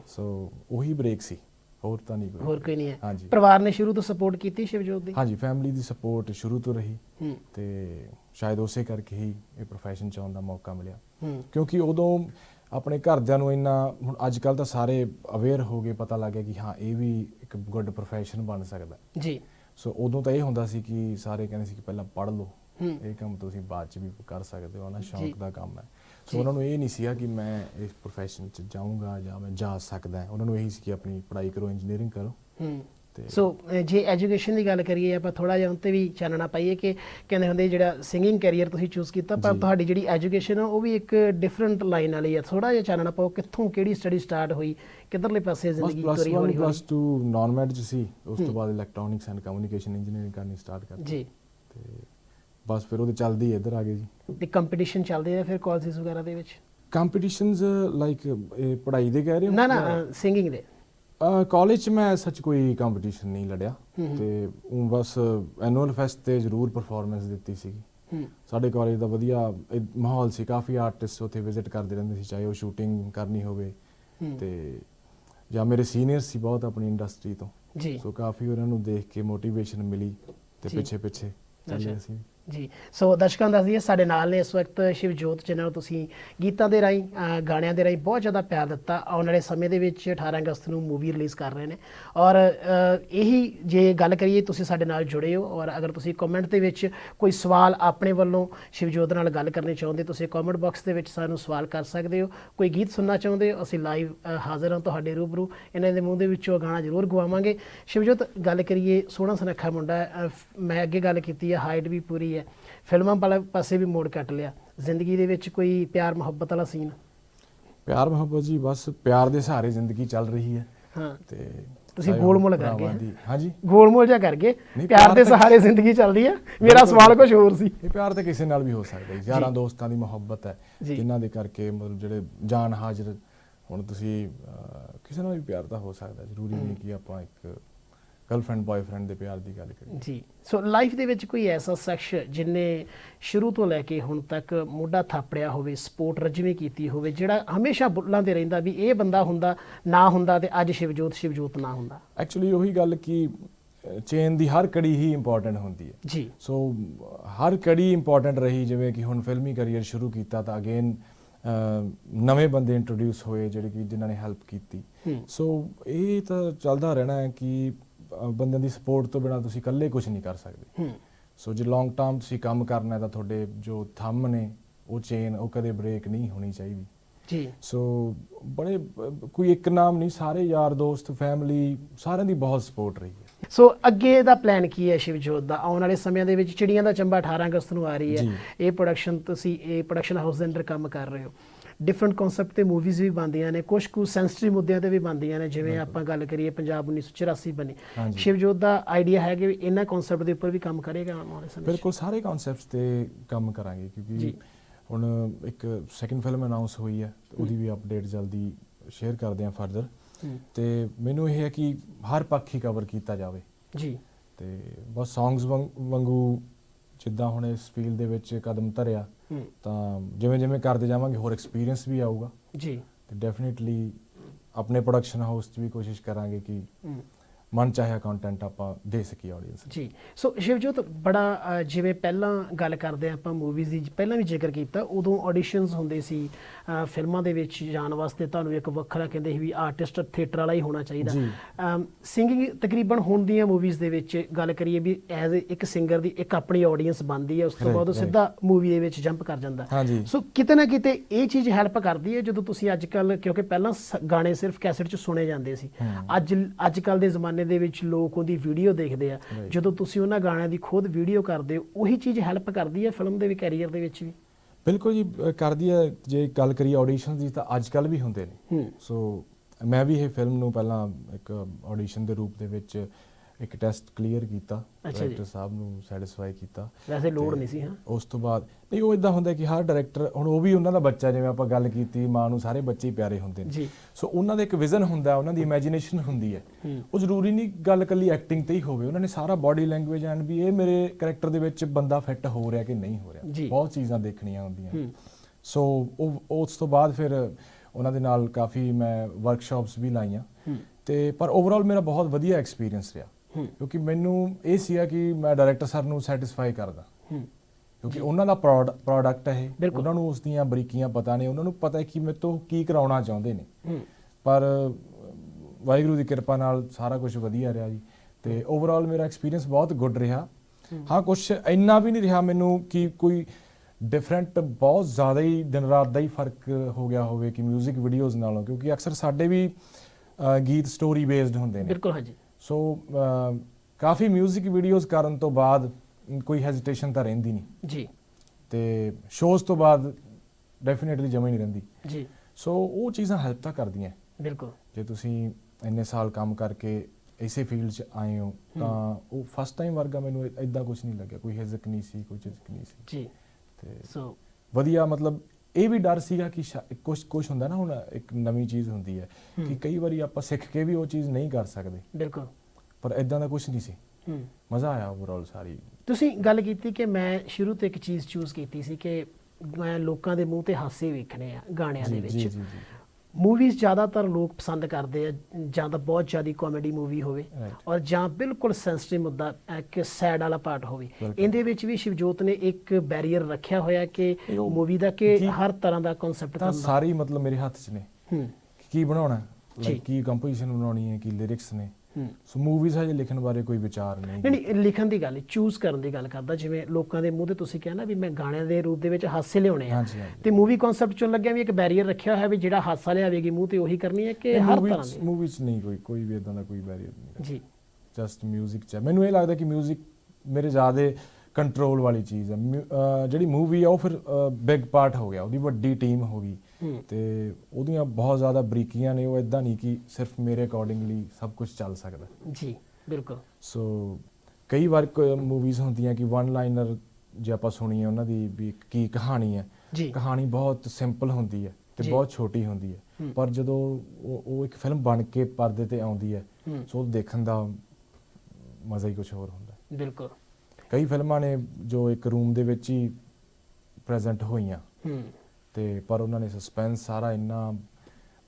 ਸੋ ਉਹੀ ਬ੍ਰੇਕ ਸੀ। ਹੋਰ ਤਾਂ ਨਹੀਂ ਹੋਰ ਕੋਈ ਨਹੀਂ ਹੈ। ਹਾਂਜੀ। ਪਰਿਵਾਰ ਨੇ ਸ਼ੁਰੂ ਤੋਂ ਸਪੋਰਟ ਕੀਤੀ ਸ਼ਿਵਜੋਤ ਦੀ? ਹਾਂਜੀ ਫੈਮਿਲੀ ਦੀ ਸਪੋਰਟ ਸ਼ੁਰੂ ਤੋਂ ਰਹੀ ਹੂੰ। ਤੇ ਸ਼ਾਇਦ ਉਸੇ ਕਰਕੇ ਹੀ ਇਹ profession ਚ ਆਉਣ ਦਾ ਮੌਕਾ ਮਿਲਿਆ। ਹੂੰ। ਕਿਉਂਕਿ ਉਦੋਂ ਆਪਣੇ ਘਰਦਿਆਂ ਨੂੰ ਇੰਨਾ ਹੁਣ ਅੱਜ ਕੱਲ ਤਾਂ ਸਾਰੇ ਅਵੇਅਰ ਹੋ ਗਏ ਪਤਾ ਲੱਗ ਗਿਆ ਕਿ ਹਾਂ ਇਹ ਵੀ ਇੱਕ ਗੁੱਡ profession ਬਣ ਸਕਦਾ। ਜੀ। ਸੋ ਉਦੋਂ ਤਾਂ ਇਹ ਹੁੰਦਾ ਸੀ ਕਿ ਸਾਰੇ ਕਹਿੰਦੇ ਸੀ ਕਿ ਪਹਿਲਾਂ ਪੜ੍ਹ ਲਓ। ਹੂੰ। ਇਹ ਕੰਮ ਤੁਸੀਂ ਬਾਅਦ ਚ ਵੀ ਕਰ ਸਕਦੇ ਹੋ ਨਾ। ਸ਼ੌਂਕ ਦਾ ਕੰਮ ਹੈ। ਸੋ ਉਹਨਾਂ ਨੂੰ ਇਹ ਨਹੀਂ ਸੀਗਾ ਕਿ ਮੈਂ ਇਸ profession ਚ ਜਾਊਂਗਾ ਜਾਂ ਮੈਂ ਜਾ ਸਕਦਾ ਹਾਂ। ਉਹਨਾਂ ਨੂੰ ਇਹੀ ਸੀ ਕਿ ਆਪਣੀ ਪੜ੍ਹਾਈ ਕਰੋ ਇੰਜੀਨੀਅਰਿੰਗ ਕਰੋ। ਹੂੰ। ਸੋ ਜੇ ਐਜੂਕੇਸ਼ਨ ਦੀ ਗੱਲ ਕਰੀਏ ਆਪਾਂ ਥੋੜਾ ਜਿਹਾ ਉੱਤੇ ਵੀ ਚਾਨਣਾ ਪਾਈਏ ਕਿ ਕਹਿੰਦੇ ਹੁੰਦੇ ਜਿਹੜਾ ਸਿੰਗਿੰਗ ਕੈਰੀਅਰ ਤੁਸੀਂ ਚੂਜ਼ ਕੀਤਾ ਪਰ ਜੀ। ਤੁਹਾਡੀ ਜਿਹੜੀ ਐਜੂਕੇਸ਼ਨ ਆ ਉਹ ਵੀ ਇੱਕ ਡਿਫਰੈਂਟ ਲਾਈਨ ਵਾਲੀ ਆ। ਥੋੜਾ ਜਿਹਾ ਚਾਨਣਾ ਪਾਓ ਕਿੱਥੋਂ ਕਿਹੜੀ ਸਟੱਡੀ ਸਟਾਰਟ ਹੋਈ ਕਿੱਧਰਲੇ ਪਾਸੇ ਜ਼ਿੰਦਗੀ 1 ਹੌਲੀ ਪਲੱਸ ਹੌਲੀ 2 ਨਾਨ ਮੈਡ ਚ ਸੀ। ਉਸ। ਤੋਂ ਬਾਅਦ ਇਲੈਕਟ੍ਰੋਨਿਕਸ ਐਂਡ ਕਮਿਊਨੀਕੇਸ਼ਨ ਇੰਜੀਨੀਅਰਿੰਗ ਕਰਨੀ ਸਟਾਰਟ ਕਰਤੀ। ਜੀ। ਤੇ ਬਸ ਫਿਰ ਉਹਦੇ ਚੱਲਦੀ ਇੱਧਰ ਆ ਗਏ ਜੀ। ਤੇ ਕੰਪੀਟੀਸ਼ਨ ਚੱਲਦੇ ਆ ਫਿਰ ਕਾਲਜਸ ਵਗੈਰਾ ਦੇ ਵਿੱਚ? ਕੰਪੀਟੀਸ਼ਨਸ ਲਾਈਕ ਇਹ ਪੜ੍ਹਾਈ ਦੇ ਕਹਿ ਰਹੇ ਹੋ? ਨਾ ਨਾ ਸਿੰਗਿੰਗ ਦੇ। ਕਾਲਜ ਚ ਮੈਂ ਸੱਚ ਕੋਈ ਕੰਪੀਟੀਸ਼ਨ ਨਹੀਂ ਲੜਿਆ। ਹੂੰ ਹੂੰ। ਤੇ ਊਂ ਬਸ ਐਨੂਅਲ ਫੈਸਟ ਤੇ ਜ਼ਰੂਰ ਪਰਫਾਰਮੈਂਸ ਦਿੱਤੀ ਸੀਗੀ। ਹੂੰ। ਸਾਡੇ ਕਾਲਜ ਦਾ ਵਧੀਆ ਮਾਹੌਲ ਸੀ। ਕਾਫੀ ਆਰਟਿਸਟ ਉੱਥੇ ਵਿਜ਼ਿਟ ਕਰਦੇ ਰਹਿੰਦੇ ਸੀ ਚਾਹੇ ਉਹ ਸ਼ੂਟਿੰਗ ਕਰਨੀ ਹੋਵੇ। ਹੂੰ। ਤੇ ਜਾਂ ਮੇਰੇ ਸੀਨੀਅਰਸ ਸੀ ਬਹੁਤ ਆਪਣੀ ਇੰਡਸਟਰੀ ਤੋਂ। ਜੀ। ਸੋ ਕਾਫੀ ਉਹਨਾਂ ਨੂੰ ਦੇਖ ਕੇ ਮੋਟੀਵੇਸ਼ਨ ਮਿਲੀ ਤੇ। ਪਿੱਛੇ ਪਿੱਛੇ ਚੱਲੇ। ਅਸੀਂ ਜੀ। ਸੋ ਦਰਸ਼ਕਾਂ ਨੂੰ ਦੱਸ ਦਈਏ ਸਾਡੇ ਨਾਲ ਨੇ ਇਸ ਵਕਤ ਸ਼ਿਵਜੋਤ ਜਿਨ੍ਹਾਂ ਨੂੰ ਤੁਸੀਂ ਗੀਤਾਂ ਦੇ ਰਾਹੀਂ ਅਹ ਗਾਣਿਆਂ ਦੇ ਰਾਹੀਂ ਬਹੁਤ ਜ਼ਿਆਦਾ ਪਿਆਰ ਦਿੱਤਾ। ਆਉਣ ਵਾਲੇ ਸਮੇਂ ਦੇ ਵਿੱਚ 18 ਅਗਸਤ ਨੂੰ ਮੂਵੀ ਰਿਲੀਜ਼ ਕਰ ਰਹੇ ਨੇ। ਔਰ ਅਹ, ਇਹੀ ਜੇ ਗੱਲ ਕਰੀਏ ਤੁਸੀਂ ਸਾਡੇ ਨਾਲ ਜੁੜੇ ਹੋ। ਔਰ ਅਗਰ ਤੁਸੀਂ ਕਮੈਂਟ ਦੇ ਵਿੱਚ ਕੋਈ ਸਵਾਲ ਆਪਣੇ ਵੱਲੋਂ ਸ਼ਿਵਜੋਤ ਨਾਲ ਗੱਲ ਕਰਨੀ ਚਾਹੁੰਦੇ ਤੁਸੀਂ ਕਮੈਂਟ ਬਾਕਸ ਦੇ ਵਿੱਚ ਸਾਨੂੰ ਸਵਾਲ ਕਰ ਸਕਦੇ ਹੋ। ਕੋਈ ਗੀਤ ਸੁਣਨਾ ਚਾਹੁੰਦੇ ਹੋ ਅਸੀਂ ਲਾਈਵ ਹਾਜ਼ਰ ਹਾਂ ਤੁਹਾਡੇ ਰੂਬਰੂ। ਇਹਨਾਂ ਦੇ ਮੂੰਹ ਦੇ ਵਿੱਚੋਂ ਗਾਣਾ ਜ਼ਰੂਰ ਗਵਾਵਾਂਗੇ। ਸ਼ਿਵਜੋਤ ਗੱਲ ਕਰੀਏ ਸੋਹਣਾ ਸੁਨੱਖਾ ਮੁੰਡਾ ਹੈ ਅਹ, ਫ- ਮੈਂ ਅੱਗੇ ਗੱਲ ਕੀਤੀ ਹੈ ਹਾਈਟ ਵੀ ਪੂਰੀ ਹੈ ਫਿਲਮਾਂ ਵਾਲੇ ਪਾਸੇ ਵੀ ਮੋੜ ਕੱਟ ਲਿਆ। ਜ਼ਿੰਦਗੀ ਦੇ ਵਿੱਚ ਕੋਈ ਪਿਆਰ ਮੁਹੱਬਤ ਵਾਲਾ ਸੀਨ ਪਿਆਰ ਮੁਹੱਬਤ ਜੀ ਬਸ ਪਿਆਰ ਦੇ ਸਹਾਰੇ ਜ਼ਿੰਦਗੀ ਚੱਲ ਰਹੀ ਹੈ। ਹਾਂ। ਤੇ ਤੁਸੀਂ ਗੋਲ-ਮੋਲ ਕਰ ਗਏ, ਹਾਂਜੀ ਗੋਲਮੋਲ ਜਿਹਾ ਕਰ ਗਏ। ਪਿਆਰ ਦੇ ਸਹਾਰੇ ਜ਼ਿੰਦਗੀ ਚੱਲਦੀ ਹੈ। ਮੇਰਾ। ਸਵਾਲ ਕੁਝ ਹੋਰ ਸੀ। ਇਹ ਪਿਆਰ ਤਾਂ ਕਿਸੇ ਨਾਲ ਵੀ ਹੋ ਸਕਦਾ ਹੈ ਯਾਰਾਂ ਦੋਸਤਾਂ ਦੀ ਮੁਹੱਬਤ ਹੈ। ਜੀ। ਜਿਨ੍ਹਾਂ ਦੇ ਕਰਕੇ ਮਤਲਬ ਜਿਹੜੇ ਜਾਨ ਹਾਜ਼ਰ ਹੁਣ ਤੁਸੀਂ ਕਿਸੇ ਨਾਲ ਵੀ ਪਿਆਰ ਤਾਂ ਹੋ ਸਕਦਾ। ਜ਼ਰੂਰੀ ਨਹੀਂ ਕਿ ਆਪਾਂ ਇੱਕ ਗਰਲਫ੍ਰੈਂਡ ਬॉयਫ੍ਰੈਂਡ ਦੇ ਪਿਆਰ ਦੀ ਗੱਲ ਕਰੀਏ। ਜੀ। ਸੋ ਲਾਈਫ ਦੇ ਵਿੱਚ ਕੋਈ ਐਸਾ ਸ਼ਖਸ ਜਿਨੇ ਸ਼ੁਰੂ ਤੋਂ ਲੈ ਕੇ ਹੁਣ ਤੱਕ ਮੋਢਾ ਥਾਪੜਿਆ ਹੋਵੇ ਸਪੋਰਟ ਰਜਵੇਂ ਕੀਤੀ ਹੋਵੇ ਜਿਹੜਾ ਹਮੇਸ਼ਾ ਬੁੱਲਾਂ ਤੇ ਰਹਿੰਦਾ ਵੀ ਇਹ ਬੰਦਾ ਹੁੰਦਾ ਨਾ ਹੁੰਦਾ ਤੇ ਅੱਜ ਸ਼ਿਵਜੋਤ ਸ਼ਿਵਜੋਤ ਨਾ ਹੁੰਦਾ। ਐਕਚੁਅਲੀ ਉਹੀ ਗੱਲ ਕਿ ਚੇਨ ਦੀ ਹਰ ਕੜੀ ਹੀ ਇੰਪੋਰਟੈਂਟ ਹੁੰਦੀ ਹੈ। ਜੀ। ਸੋ ਹਰ ਕੜੀ ਇੰਪੋਰਟੈਂਟ ਰਹੀ ਜਿਵੇਂ ਕਿ ਹੁਣ ਫਿਲਮੀ ਕੈਰੀਅਰ ਸ਼ੁਰੂ ਕੀਤਾ ਤਾਂ ਅਗੇਨ ਨਵੇਂ ਬੰਦੇ ਇੰਟਰੋਡਿਊਸ ਹੋਏ ਜਿਹੜੇ ਕਿ ਜਿਨ੍ਹਾਂ ਨੇ ਹੈਲਪ ਕੀਤੀ। ਸੋ ਇਹ ਤਾਂ ਚੱਲਦਾ ਰਹਿਣਾ ਹੈ ਕਿ ਬੰਦਿਆਂ ਦੀ ਸਪੋਰਟ ਤੋਂ ਬਿਨਾ ਤੁਸੀਂ ਇਕੱਲੇ ਕੁਝ ਨਹੀਂ ਕਰ ਸਕਦੇ। ਸੋ ਜੇ ਲੌਂਗ ਟਰਮ ਤੁਸੀਂ ਕੰਮ ਕਰਨਾ ਹੈ ਤਾਂ ਤੁਹਾਡੇ ਜੋ ਥੰਮ ਨੇ ਉਹ ਚੇਨ ਉਹ ਕਦੇ ਬ੍ਰੇਕ ਨਹੀਂ ਹੋਣੀ ਚਾਹੀਦੀ। ਜੀ। ਸੋ ਬੜੇ ਕੋਈ ਇੱਕ ਨਾਮ ਨਹੀਂ ਸਾਰੇ ਯਾਰ ਦੋਸਤ ਫੈਮਿਲੀ ਸਾਰਿਆਂ ਦੀ ਬਹੁਤ ਸਪੋਰਟ ਰਹੀ ਹੈ। ਸੋ ਅੱਗੇ ਦਾ ਪਲਾਨ ਕੀ ਹੈ ਸ਼ਿਵਜੋਤ ਦਾ? ਆਉਣ ਵਾਲੇ ਸਮਿਆਂ ਦੇ ਵਿੱਚ ਚਿੜੀਆਂ ਦਾ ਚੰਬਾ 18 ਅਗਸਤ ਨੂੰ ਆ ਰਹੀ ਹੈ। ਇਹ ਪ੍ਰੋਡਕਸ਼ਨ ਤੁਸੀਂ ਇਹ ਪ੍ਰੋਡਕਸ਼ਨ ਹਾਊਸ ਦੇ ਅੰਦਰ ਕੰਮ ਕਰ ਰਹੇ ਹੋ। ਡਿਫਰੈਂਟ ਕਨਸੈਪਟ ਤੇ ਮੂਵੀਜ਼ ਵੀ ਬਣਦੀਆਂ ਨੇ ਕੁਝ ਕੁ ਸੈਂਸਿਟਿਵ ਮੁੱਦਿਆਂ ਤੇ ਵੀ ਬਣਦੀਆਂ ਨੇ ਜਿਵੇਂ ਆਪਾਂ ਗੱਲ ਕਰੀਏ ਪੰਜਾਬ 1984 ਬਣੀ। ਸ਼ਿਵਜੋਤ ਦਾ ਆਈਡੀਆ ਹੈ ਕਿ ਇਹਨਾਂ ਕਨਸੈਪਟ ਦੇ ਉੱਪਰ ਵੀ ਕੰਮ ਕਰੇਗਾ ਆਉਣ ਸਮੇਂ ਬਿਲਕੁਲ ਸਾਰੇ ਕਨਸੈਪਟਸ ਤੇ ਕੰਮ ਕਰਾਂਗੇ। ਕਿਉਂਕਿ ਹੁਣ ਇੱਕ ਸੈਕਿੰਡ ਫਿਲਮ ਅਨਾਉਂਸ ਹੋਈ ਹੈ ਉਹਦੀ ਵੀ ਅਪਡੇਟ ਜਲਦੀ ਸ਼ੇਅਰ ਕਰਦੇ ਹਾਂ ਫਰਦਰ। ਤੇ ਮੈਨੂੰ ਇਹ ਹੈ ਕਿ ਹਰ ਪੱਖ ਹੀ ਕਵਰ ਕੀਤਾ ਜਾਵੇ। ਜੀ। ਤੇ ਬਸ ਸੌਂਗਸ ਵਾਂਗੂ ਜਿੱਦਾਂ ਹੁਣ ਇਸ ਫੀਲਡ ਦੇ ਵਿੱਚ ਕਦਮ ਧਰਿਆ ਤਾਂ ਜਿਵੇਂ ਜਿਵੇਂ ਕਰਦੇ ਜਾਵਾਂਗੇ ਹੋਰ ਐਕਸਪੀਰੀਅੰਸ ਵੀ ਆਊਗਾ। ਜੀ। ਤੇ ਡੈਫੀਨਿਟਲੀ ਆਪਣੇ ਪ੍ਰੋਡਕਸ਼ਨ ਹਾਊਸ 'ਚ ਵੀ ਕੋਸ਼ਿਸ਼ ਕਰਾਂਗੇ ਕਿ ਮਨਚਾਹਿਆ ਕੰਟੈਂਟ ਆਪਾਂ ਦੇ ਸਕੀ ਆਡੀਅנס ਜੀ ਸੋ ਸ਼ਿਵਜੋਤ ਬੜਾ ਜਿਵੇਂ ਪਹਿਲਾਂ ਗੱਲ ਕਰਦੇ ਆਪਾਂ ਮੂਵੀਜ਼ ਦੀ ਪਹਿਲਾਂ ਵੀ ਜ਼ਿਕਰ ਕੀਤਾ ਉਦੋਂ ਆਡੀਸ਼ਨਸ ਹੁੰਦੇ ਸੀ ਫਿਲਮਾਂ ਦੇ ਵਿੱਚ ਜਾਣ ਵਾਸਤੇ ਤੁਹਾਨੂੰ ਇੱਕ ਵੱਖਰਾ ਕਹਿੰਦੇ ਸੀ ਵੀ ਆਰਟਿਸਟ ਥੀਏਟਰ ਵਾਲਾ ਹੀ ਹੋਣਾ ਚਾਹੀਦਾ। ਸਿੰਗਿੰਗ ਤਕਰੀਬਨ ਹੁਣ ਮੂਵੀਜ਼ ਦੇ ਵਿੱਚ ਗੱਲ ਕਰੀਏ ਵੀ ਐਜ਼ ਇੱਕ ਸਿੰਗਰ ਦੀ ਇੱਕ ਆਪਣੀ ਆਡੀਅנס ਬਣਦੀ ਹੈ ਉਸ ਤੋਂ ਬਾਅਦ ਉਹ ਸਿੱਧਾ ਮੂਵੀ ਦੇ ਵਿੱਚ ਜੰਪ ਕਰ ਜਾਂਦਾ। ਸੋ ਕਿਤੇ ਨਾ ਕਿਤੇ ਇਹ ਚੀਜ਼ ਹੈਲਪ ਕਰਦੀ ਹੈ ਜਦੋਂ ਤੁਸੀਂ ਅੱਜ ਕੱਲ ਕਿਉਂਕਿ ਪਹਿਲਾਂ ਗਾਣੇ ਸਿਰਫ ਕੈਸੇਟ 'ਚ ਸੁਣੇ ਜਾਂਦੇ ਸੀ। ਅੱਜ ਅੱਜ ਕੱਲ ਦੇ ਜ਼ਮਾਨੇ ਦੇ ਵਿੱਚ ਲੋਕ ਉਹਦੀ ਵੀਡੀਓ ਦੇਖਦੇ ਆ. ਜਦੋਂ ਤੁਸੀਂ ਉਹਨਾਂ ਗਾਣਿਆਂ ਦੀ ਖੁਦ ਵੀਡੀਓ ਕਰਦੇ ਹੋ ਉਹੀ ਚੀਜ਼ ਹੈਲਪ ਕਰਦੀ ਹੈ ਫਿਲਮ ਦੇ ਵੀ ਕੈਰੀਅਰ ਦੇ ਵਿੱਚ ਵੀ? ਬਿਲਕੁਲ ਜੀ ਕਰਦੀ ਹੈ। ਜੇ ਗੱਲ ਕਰੀਏ ਆਡੀਸ਼ਨਸ ਦੀ ਤਾਂ ਅੱਜ ਕੱਲ ਵੀ ਹੁੰਦੇ ਨੇ। ਸੋ ਮੈਂ ਵੀ ਇਹ ਫਿਲਮ ਨੂੰ ਪਹਿਲਾਂ ਇੱਕ ਆਡੀਸ਼ਨ ਦੇ ਰੂਪ ਦੇ ਵਿੱਚ ਇੱਕ ਟੈਸਟ ਕਲੀਅਰ ਕੀਤਾ ਅੱਛਾ ਜੀ। ਡਾਇਰੈਕਟਰ ਸਾਹਿਬ ਨੂੰ ਸੈਟੀਸਫਾਈ ਕੀਤਾ। ਵੈਸੇ ਲੋੜ ਨਹੀਂ ਸੀ ਹਾਂ? ਉਸ ਤੋਂ ਬਾਅਦ ਨਹੀਂ ਉਹ ਇਦਾਂ ਹੁੰਦਾ ਕਿ ਹਰ ਡਾਇਰੈਕਟਰ ਹੁਣ ਉਹ ਵੀ ਉਹਨਾਂ ਦਾ ਬੱਚਾ ਜਿਵੇਂ ਆਪਾਂ ਗੱਲ ਕੀਤੀ ਮਾਂ ਨੂੰ ਸਾਰੇ ਬੱਚੇ ਹੀ ਪਿਆਰੇ ਹੁੰਦੇ ਨੇ। ਜੀ। ਸੋ ਉਹਨਾਂ ਦਾ ਇੱਕ ਵਿਜ਼ਨ ਹੁੰਦਾ ਉਹਨਾਂ ਦੀ ਇਮੇਜਿਨੇਸ਼ਨ ਹੁੰਦੀ ਹੈ। ਹੂੰ। ਉਹ ਜ਼ਰੂਰੀ ਨਹੀਂ ਗੱਲ ਕੱਲੀ ਐਕਟਿੰਗ ਤੇ ਹੀ ਹੋਵੇ ਉਹਨਾਂ ਨੇ ਸਾਰਾ ਬਾਡੀ ਲੈਂਗੁਏਜ ਐਂਡ ਵੀ ਇਹ ਮੇਰੇ ਕੈਰੈਕਟਰ ਦੇ ਵਿੱਚ ਬੰਦਾ ਫਿੱਟ ਹੋ ਰਿਹਾ ਕਿ ਨਹੀਂ ਹੋ ਜੀ। ਰਿਹਾ ਬਹੁਤ ਚੀਜ਼ਾਂ ਦੇਖਣੀਆਂ ਹੁੰਦੀਆਂ ਹੂੰ। ਸੋ ਉਹ ਉਸ ਤੋਂ ਬਾਅਦ ਫਿਰ ਉਹਨਾਂ ਦੇ ਨਾਲ ਕਾਫੀ ਮੈਂ ਵਰਕਸ਼ਾਪਸ ਵੀ ਲਾਈਆਂ। ਹੂੰ। ਤੇ ਪਰ ਓਵਰਆਲ ਮੇਰਾ ਬਹੁਤ ਵਧੀਆ ਐਕਸਪੀਰੀਅੰਸ ਰਿਹਾ। ਕਿਉਂਕਿ ਮੈਨੂੰ ਇਹ ਸੀਗਾ ਕਿ ਮੈਂ ਡਾਇਰੈਕਟਰ ਸਰ ਨੂੰ ਸੈਟੀਸਫਾਈ ਕਰਦਾ। ਕਿਉਂਕਿ ਉਹਨਾਂ ਦਾ ਪ੍ਰੋਡਕਟ ਹੈ। ਉਹਨਾਂ ਨੂੰ ਉਸ ਦੀਆਂ ਬਰੀਕੀਆਂ ਪਤਾ ਨੇ ਉਹਨਾਂ ਨੂੰ ਪਤਾ ਹੈ ਕਿ ਮੇਰੇ ਤੋਂ ਕੀ ਕਰਾਉਣਾ ਚਾਹੁੰਦੇ ਨੇ। ਪਰ ਵਾਹਿਗੁਰੂ ਦੀ ਕਿਰਪਾ ਨਾਲ ਸਾਰਾ ਕੁਝ ਵਧੀਆ ਰਿਹਾ ਜੀ। ਤੇ ਓਵਰਆਲ ਮੇਰਾ ਐਕਸਪੀਰੀਅੰਸ ਬਹੁਤ ਗੁੱਡ ਰਿਹਾ। ਹਾਂ। ਕੁਝ ਇੰਨਾ ਵੀ ਨਹੀਂ ਰਿਹਾ ਮੈਨੂੰ ਕਿ ਕੋਈ ਡਿਫਰੈਂਟ ਬਹੁਤ ਜ਼ਿਆਦਾ ਹੀ ਦਿਨ ਰਾਤ ਦਾ ਹੀ ਫ਼ਰਕ ਹੋ ਗਿਆ ਹੋਵੇ ਕਿ 뮤직 ਵੀਡੀਓਜ਼ ਨਾਲੋਂ। ਕਿਉਂਕਿ ਅਕਸਰ ਸਾਡੇ ਵੀ ਗੀਤ ਸਟੋਰੀ ਬੇਸਡ ਹੁੰਦੇ ਨੇ। ਬਿਲਕੁਲ ਹਾਂਜੀ। ਸੋ ਕਾਫੀ 뮤직 ਵੀਡੀਓਜ਼ ਕਰਨ ਤੋਂ ਬਾਅਦ ਕੋਈ ਹੈਜ਼ਿਟੇਸ਼ਨ ਤਾਂ ਰਹਿੰਦੀ ਨਹੀਂ। ਜੀ। ਤੇ ਸ਼ੋਜ਼ ਤੋਂ ਬਾਅਦ ਡੈਫੀਨਿਟਲੀ ਜਮਾ ਹੀ ਨਹੀਂ ਰਹਿੰਦੀ। ਜੀ। ਸੋ ਉਹ ਚੀਜ਼ਾਂ ਹੈਲਪ ਤਾਂ ਕਰਦੀਆਂ। ਬਿਲਕੁਲ। ਜੇ ਤੁਸੀਂ ਇੰਨੇ ਸਾਲ ਕੰਮ ਕਰਕੇ ਇਸੇ ਫੀਲਡ 'ਚ ਆਏ ਹੋ ਤਾਂ ਉਹ ਫਸਟ ਟਾਈਮ ਵਰਗਾ ਮੈਨੂੰ ਇਦਾਂ ਕੁਝ ਨਹੀਂ ਲੱਗਿਆ। ਕੋਈ ਹਿਜ਼ਕ ਨਹੀਂ ਸੀ ਕੋਈ ਝਿਜਕ ਨਹੀਂ ਸੀ। ਜੀ। ਤੇ ਸੋ ਵਧੀਆ ਮਤਲਬ ਇਹ ਵੀ ਡਰ ਸੀਗਾ ਕਿ ਕੁਝ ਕੁਝ ਹੁੰਦਾ ਨਾ ਹੁਣ ਇੱਕ ਨਵੀਂ ਚੀਜ਼ ਹੁੰਦੀ ਹੈ ਕਿ ਕਈ ਵਾਰੀ ਆਪਾਂ ਸਿੱਖ ਕੇ ਵੀ ਉਹ ਚੀਜ਼ ਨਹੀਂ ਕਰ ਸਕਦੇ। ਬਿਲਕੁਲ। ਪਰ ਇਦਾਂ ਦਾ ਕੁਝ ਨਹੀਂ ਸੀ। ਮਜ਼ਾ ਆਇਆ ਓਵਰਆਲ ਸਾਰੀ। ਤੁਸੀਂ ਗੱਲ ਕੀਤੀ ਕਿ ਮੈਂ ਸ਼ੁਰੂ ਤੋਂ ਇੱਕ ਚੀਜ਼ ਚੂਜ਼ ਕੀਤੀ ਸੀ ਕਿ ਮੈਂ ਲੋਕਾਂ ਦੇ ਮੂੰਹ ਤੇ ਹਾਸੇ ਵੇਖਣੇ ਆ ਗਾਣਿਆਂ ਦੇ ਜੀ ਜੀ ਵਿੱਚ ਜੀ। ਮੂਵੀਜ਼ ਜ਼ਿਆਦਾਤਰ ਲੋਕ ਪਸੰਦ ਕਰਦੇ ਆ ਜਾਂ ਤਾਂ ਬਹੁਤ ਜ਼ਿਆਦਾ ਕਾਮੇਡੀ ਮੂਵੀ ਹੋਵੇ. ਔਰ ਜਾਂ ਬਿਲਕੁਲ ਸੈਂਸਿਟਿਵ ਮੁੱਦਾ ਕਿ ਸੈਡ ਵਾਲਾ ਪਾਰਟ ਹੋਵੇ। ਇਹਦੇ ਵਿੱਚ ਵੀ ਸ਼ਿਵਜੋਤ ਨੇ ਇੱਕ ਬੈਰੀਅਰ ਰੱਖਿਆ ਹੋਇਆ ਕਿ ਮੂਵੀ ਦਾ ਕਿ। ਹਰ ਤਰ੍ਹਾਂ ਦਾ ਕਨਸੈਪਟ ਤਾਂ ਸਾਰੀ ਮਤਲਬ ਮੇਰੇ ਹੱਥ 'ਚ ਨੇ। ਕਿ ਬਣਾਉਣਾ? ਕੀ ਕੰਪੋਜੀਸ਼ਨ ਬਣਾਉਣੀ ਹੈ? ਕੀ ਲਿਰਿਕਸ ਨੇ? ਸੋ ਮੂਵੀਜ਼ ਹਜੇ ਲਿਖਣ ਬਾਰੇ ਕੋਈ ਵਿਚਾਰ ਨਹੀਂ ਨਹੀਂ ਨਹੀਂ ਲਿਖਣ ਦੀ ਗੱਲ ਚੂਜ਼ ਕਰਨ ਦੀ ਗੱਲ ਕਰਦਾ ਜਿਵੇਂ ਲੋਕਾਂ ਦੇ ਮੂੰਹ ਤੇ ਤੁਸੀਂ ਕਿਹਾ ਨਾ ਵੀ ਮੈਂ ਗਾਣਿਆਂ ਦੇ ਰੂਪ ਦੇ ਵਿੱਚ ਹਾਸੇ ਲਿਆਉਣੇ ਆ ਹਾਂਜੀ ਹਾਂਜੀ ਤੇ ਮੂਵੀ ਕਨਸੈਪਟ ਚੋਂ ਲੱਗਿਆ ਵੀ ਇੱਕ ਬੈਰੀਅਰ ਰੱਖਿਆ ਹੋਇਆ ਵੀ ਜਿਹੜਾ ਹਾਸਾ ਲਿਆਵੇਗੀ ਮੂੰਹ ਤੇ ਉਹੀ ਕਰਨੀ ਹੈ ਕਿ ਹਰ ਤਰ੍ਹਾਂ ਦੀ ਮੂਵੀਜ਼ ਨਹੀਂ ਕੋਈ ਕੋਈ ਵੀ ਇਦਾਂ ਦਾ ਕੋਈ ਬੈਰੀਅਰ ਨਹੀਂ ਜੀ ਜਸਟ 뮤직 ਚ ਹੈ। ਮੈਨੂੰ ਇਹ ਲੱਗਦਾ ਕਿ 뮤직 ਮੇਰੇ ਜ਼ਿਆਦਾ ਕੰਟਰੋਲ ਵਾਲੀ ਚੀਜ਼ ਹੈ ਮਿਊ- ਅਹ ਜਿਹੜੀ ਮੂਵੀ ਆ ਉਹ ਫਿਰ ਬਿਗ ਪਾਰਟ ਹੋ ਗਿਆ ਉਹਦੀ ਵੱਡੀ ਟੀਮ ਹੋ ਗਈ ਹੂੰ ਤੇ ਉਹਦੀਆਂ ਬਹੁਤ ਜ਼ਿਆਦਾ ਬਰੀਕੀਆਂ ਨੇ ਉਹ ਇਦਾਂ ਨਹੀਂ ਕਿ ਸਿਰਫ ਮੇਰੇ ਅਕੋਰਡਿੰਗਲੀ ਸਭ ਕੁਝ ਚੱਲ ਸਕਦਾ। ਜੀ ਬਿਲਕੁਲ। ਸੋ ਕਈ ਵਾਰ ਮੂਵੀਜ਼ ਹੁੰਦੀਆਂ ਕਿ ਵਨ ਲਾਈਨਰ ਜੇ ਆਪਾਂ ਸੁਣੀਏ ਉਹਨਾਂ ਦੀ ਵੀ ਕੀ ਕਹਾਣੀ ਹੈ। ਕਹਾਣੀ ਬਹੁਤ ਸਿੰਪਲ ਹੁੰਦੀ ਹੈ ਤੇ। ਬਹੁਤ ਛੋਟੀ ਹੁੰਦੀ ਹੈ। ਪਰ ਜਦੋਂ ਉਹ ਇੱਕ ਫਿਲਮ ਬਣ ਕੇ ਪਰਦੇ ਤੇ ਆਉਂਦੀ ਹੈ ਸੋ ਦੇਖਣ ਦਾ ਮਜ਼ਾ ਹੀ ਕੁਝ ਹੋਰ ਹੁੰਦਾ। ਬਿਲਕੁਲ। ਕਈ ਫਿਲਮਾਂ ਨੇ ਜੋ ਇੱਕ ਰੂਮ ਦੇ ਵਿੱਚ ਹੀ ਪ੍ਰੈਜ਼ੈਂਟ ਹੋਈਆਂ। ਤੇ ਪਰ ਉਹਨਾਂ ਨੇ ਸਸਪੈਂਸ ਸਾਰਾ ਇੰਨਾ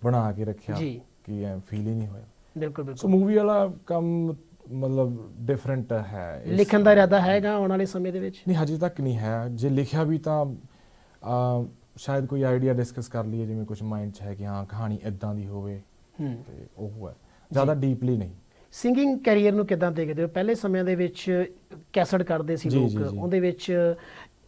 ਬਣਾ ਕੇ ਰੱਖਿਆ ਜੀ। ਕਿ ਐ ਫੀਲ ਹੀ ਨਹੀਂ ਹੋਇਆ। ਬਿਲਕੁਲ ਸੋ ਬਿਲਕੁਲ ਮੂਵੀ ਵਾਲਾ ਕੰਮ ਮਤਲਬ ਡਿਫਰੈਂਟ ਹੈ। ਇਸ- ਲਿਖਣ ਦਾ ਇਰਾਦਾ ਹੈਗਾ ਆਉਣ ਵਾਲੇ ਸਮੇਂ ਦੇ ਵਿੱਚ। ਨਹੀਂ ਹਜੇ ਤੱਕ ਨਹੀਂ ਹੈ। ਜੇ ਲਿਖਿਆ ਵੀ ਤਾਂ ਅਹ, ਸ਼ਾਇਦ ਕੋਈ ਆਈਡੀਆ ਡਿਸਕਸ ਕਰ ਲਈਏ ਜਿਵੇਂ ਕੁਝ ਮਾਈਂਡ 'ਚ ਹੈ ਕਿ ਹਾਂ ਕਹਾਣੀ ਇਦਾਂ ਦੀ ਹੋਵੇ ਹੂੰ। ਤੇ ਉਹ ਹੈ। ਜ਼ਿਆਦਾ ਡੀਪਲੀ ਨਹੀਂ। ਸਿੰਗਿੰਗ ਕੈਰੀਅਰ ਨੂੰ ਕਿਦਾਂ ਦੇਖਦੇ ਹੋ? ਪਹਿਲੇ ਸਮਿਆਂ ਦੇ ਵਿੱਚ ਕੈਸਟ ਕਰਦੇ ਸੀ ਜੀ, ਲੋਕ। ਜੀ। ਉਹਦੇ ਵਿੱਚ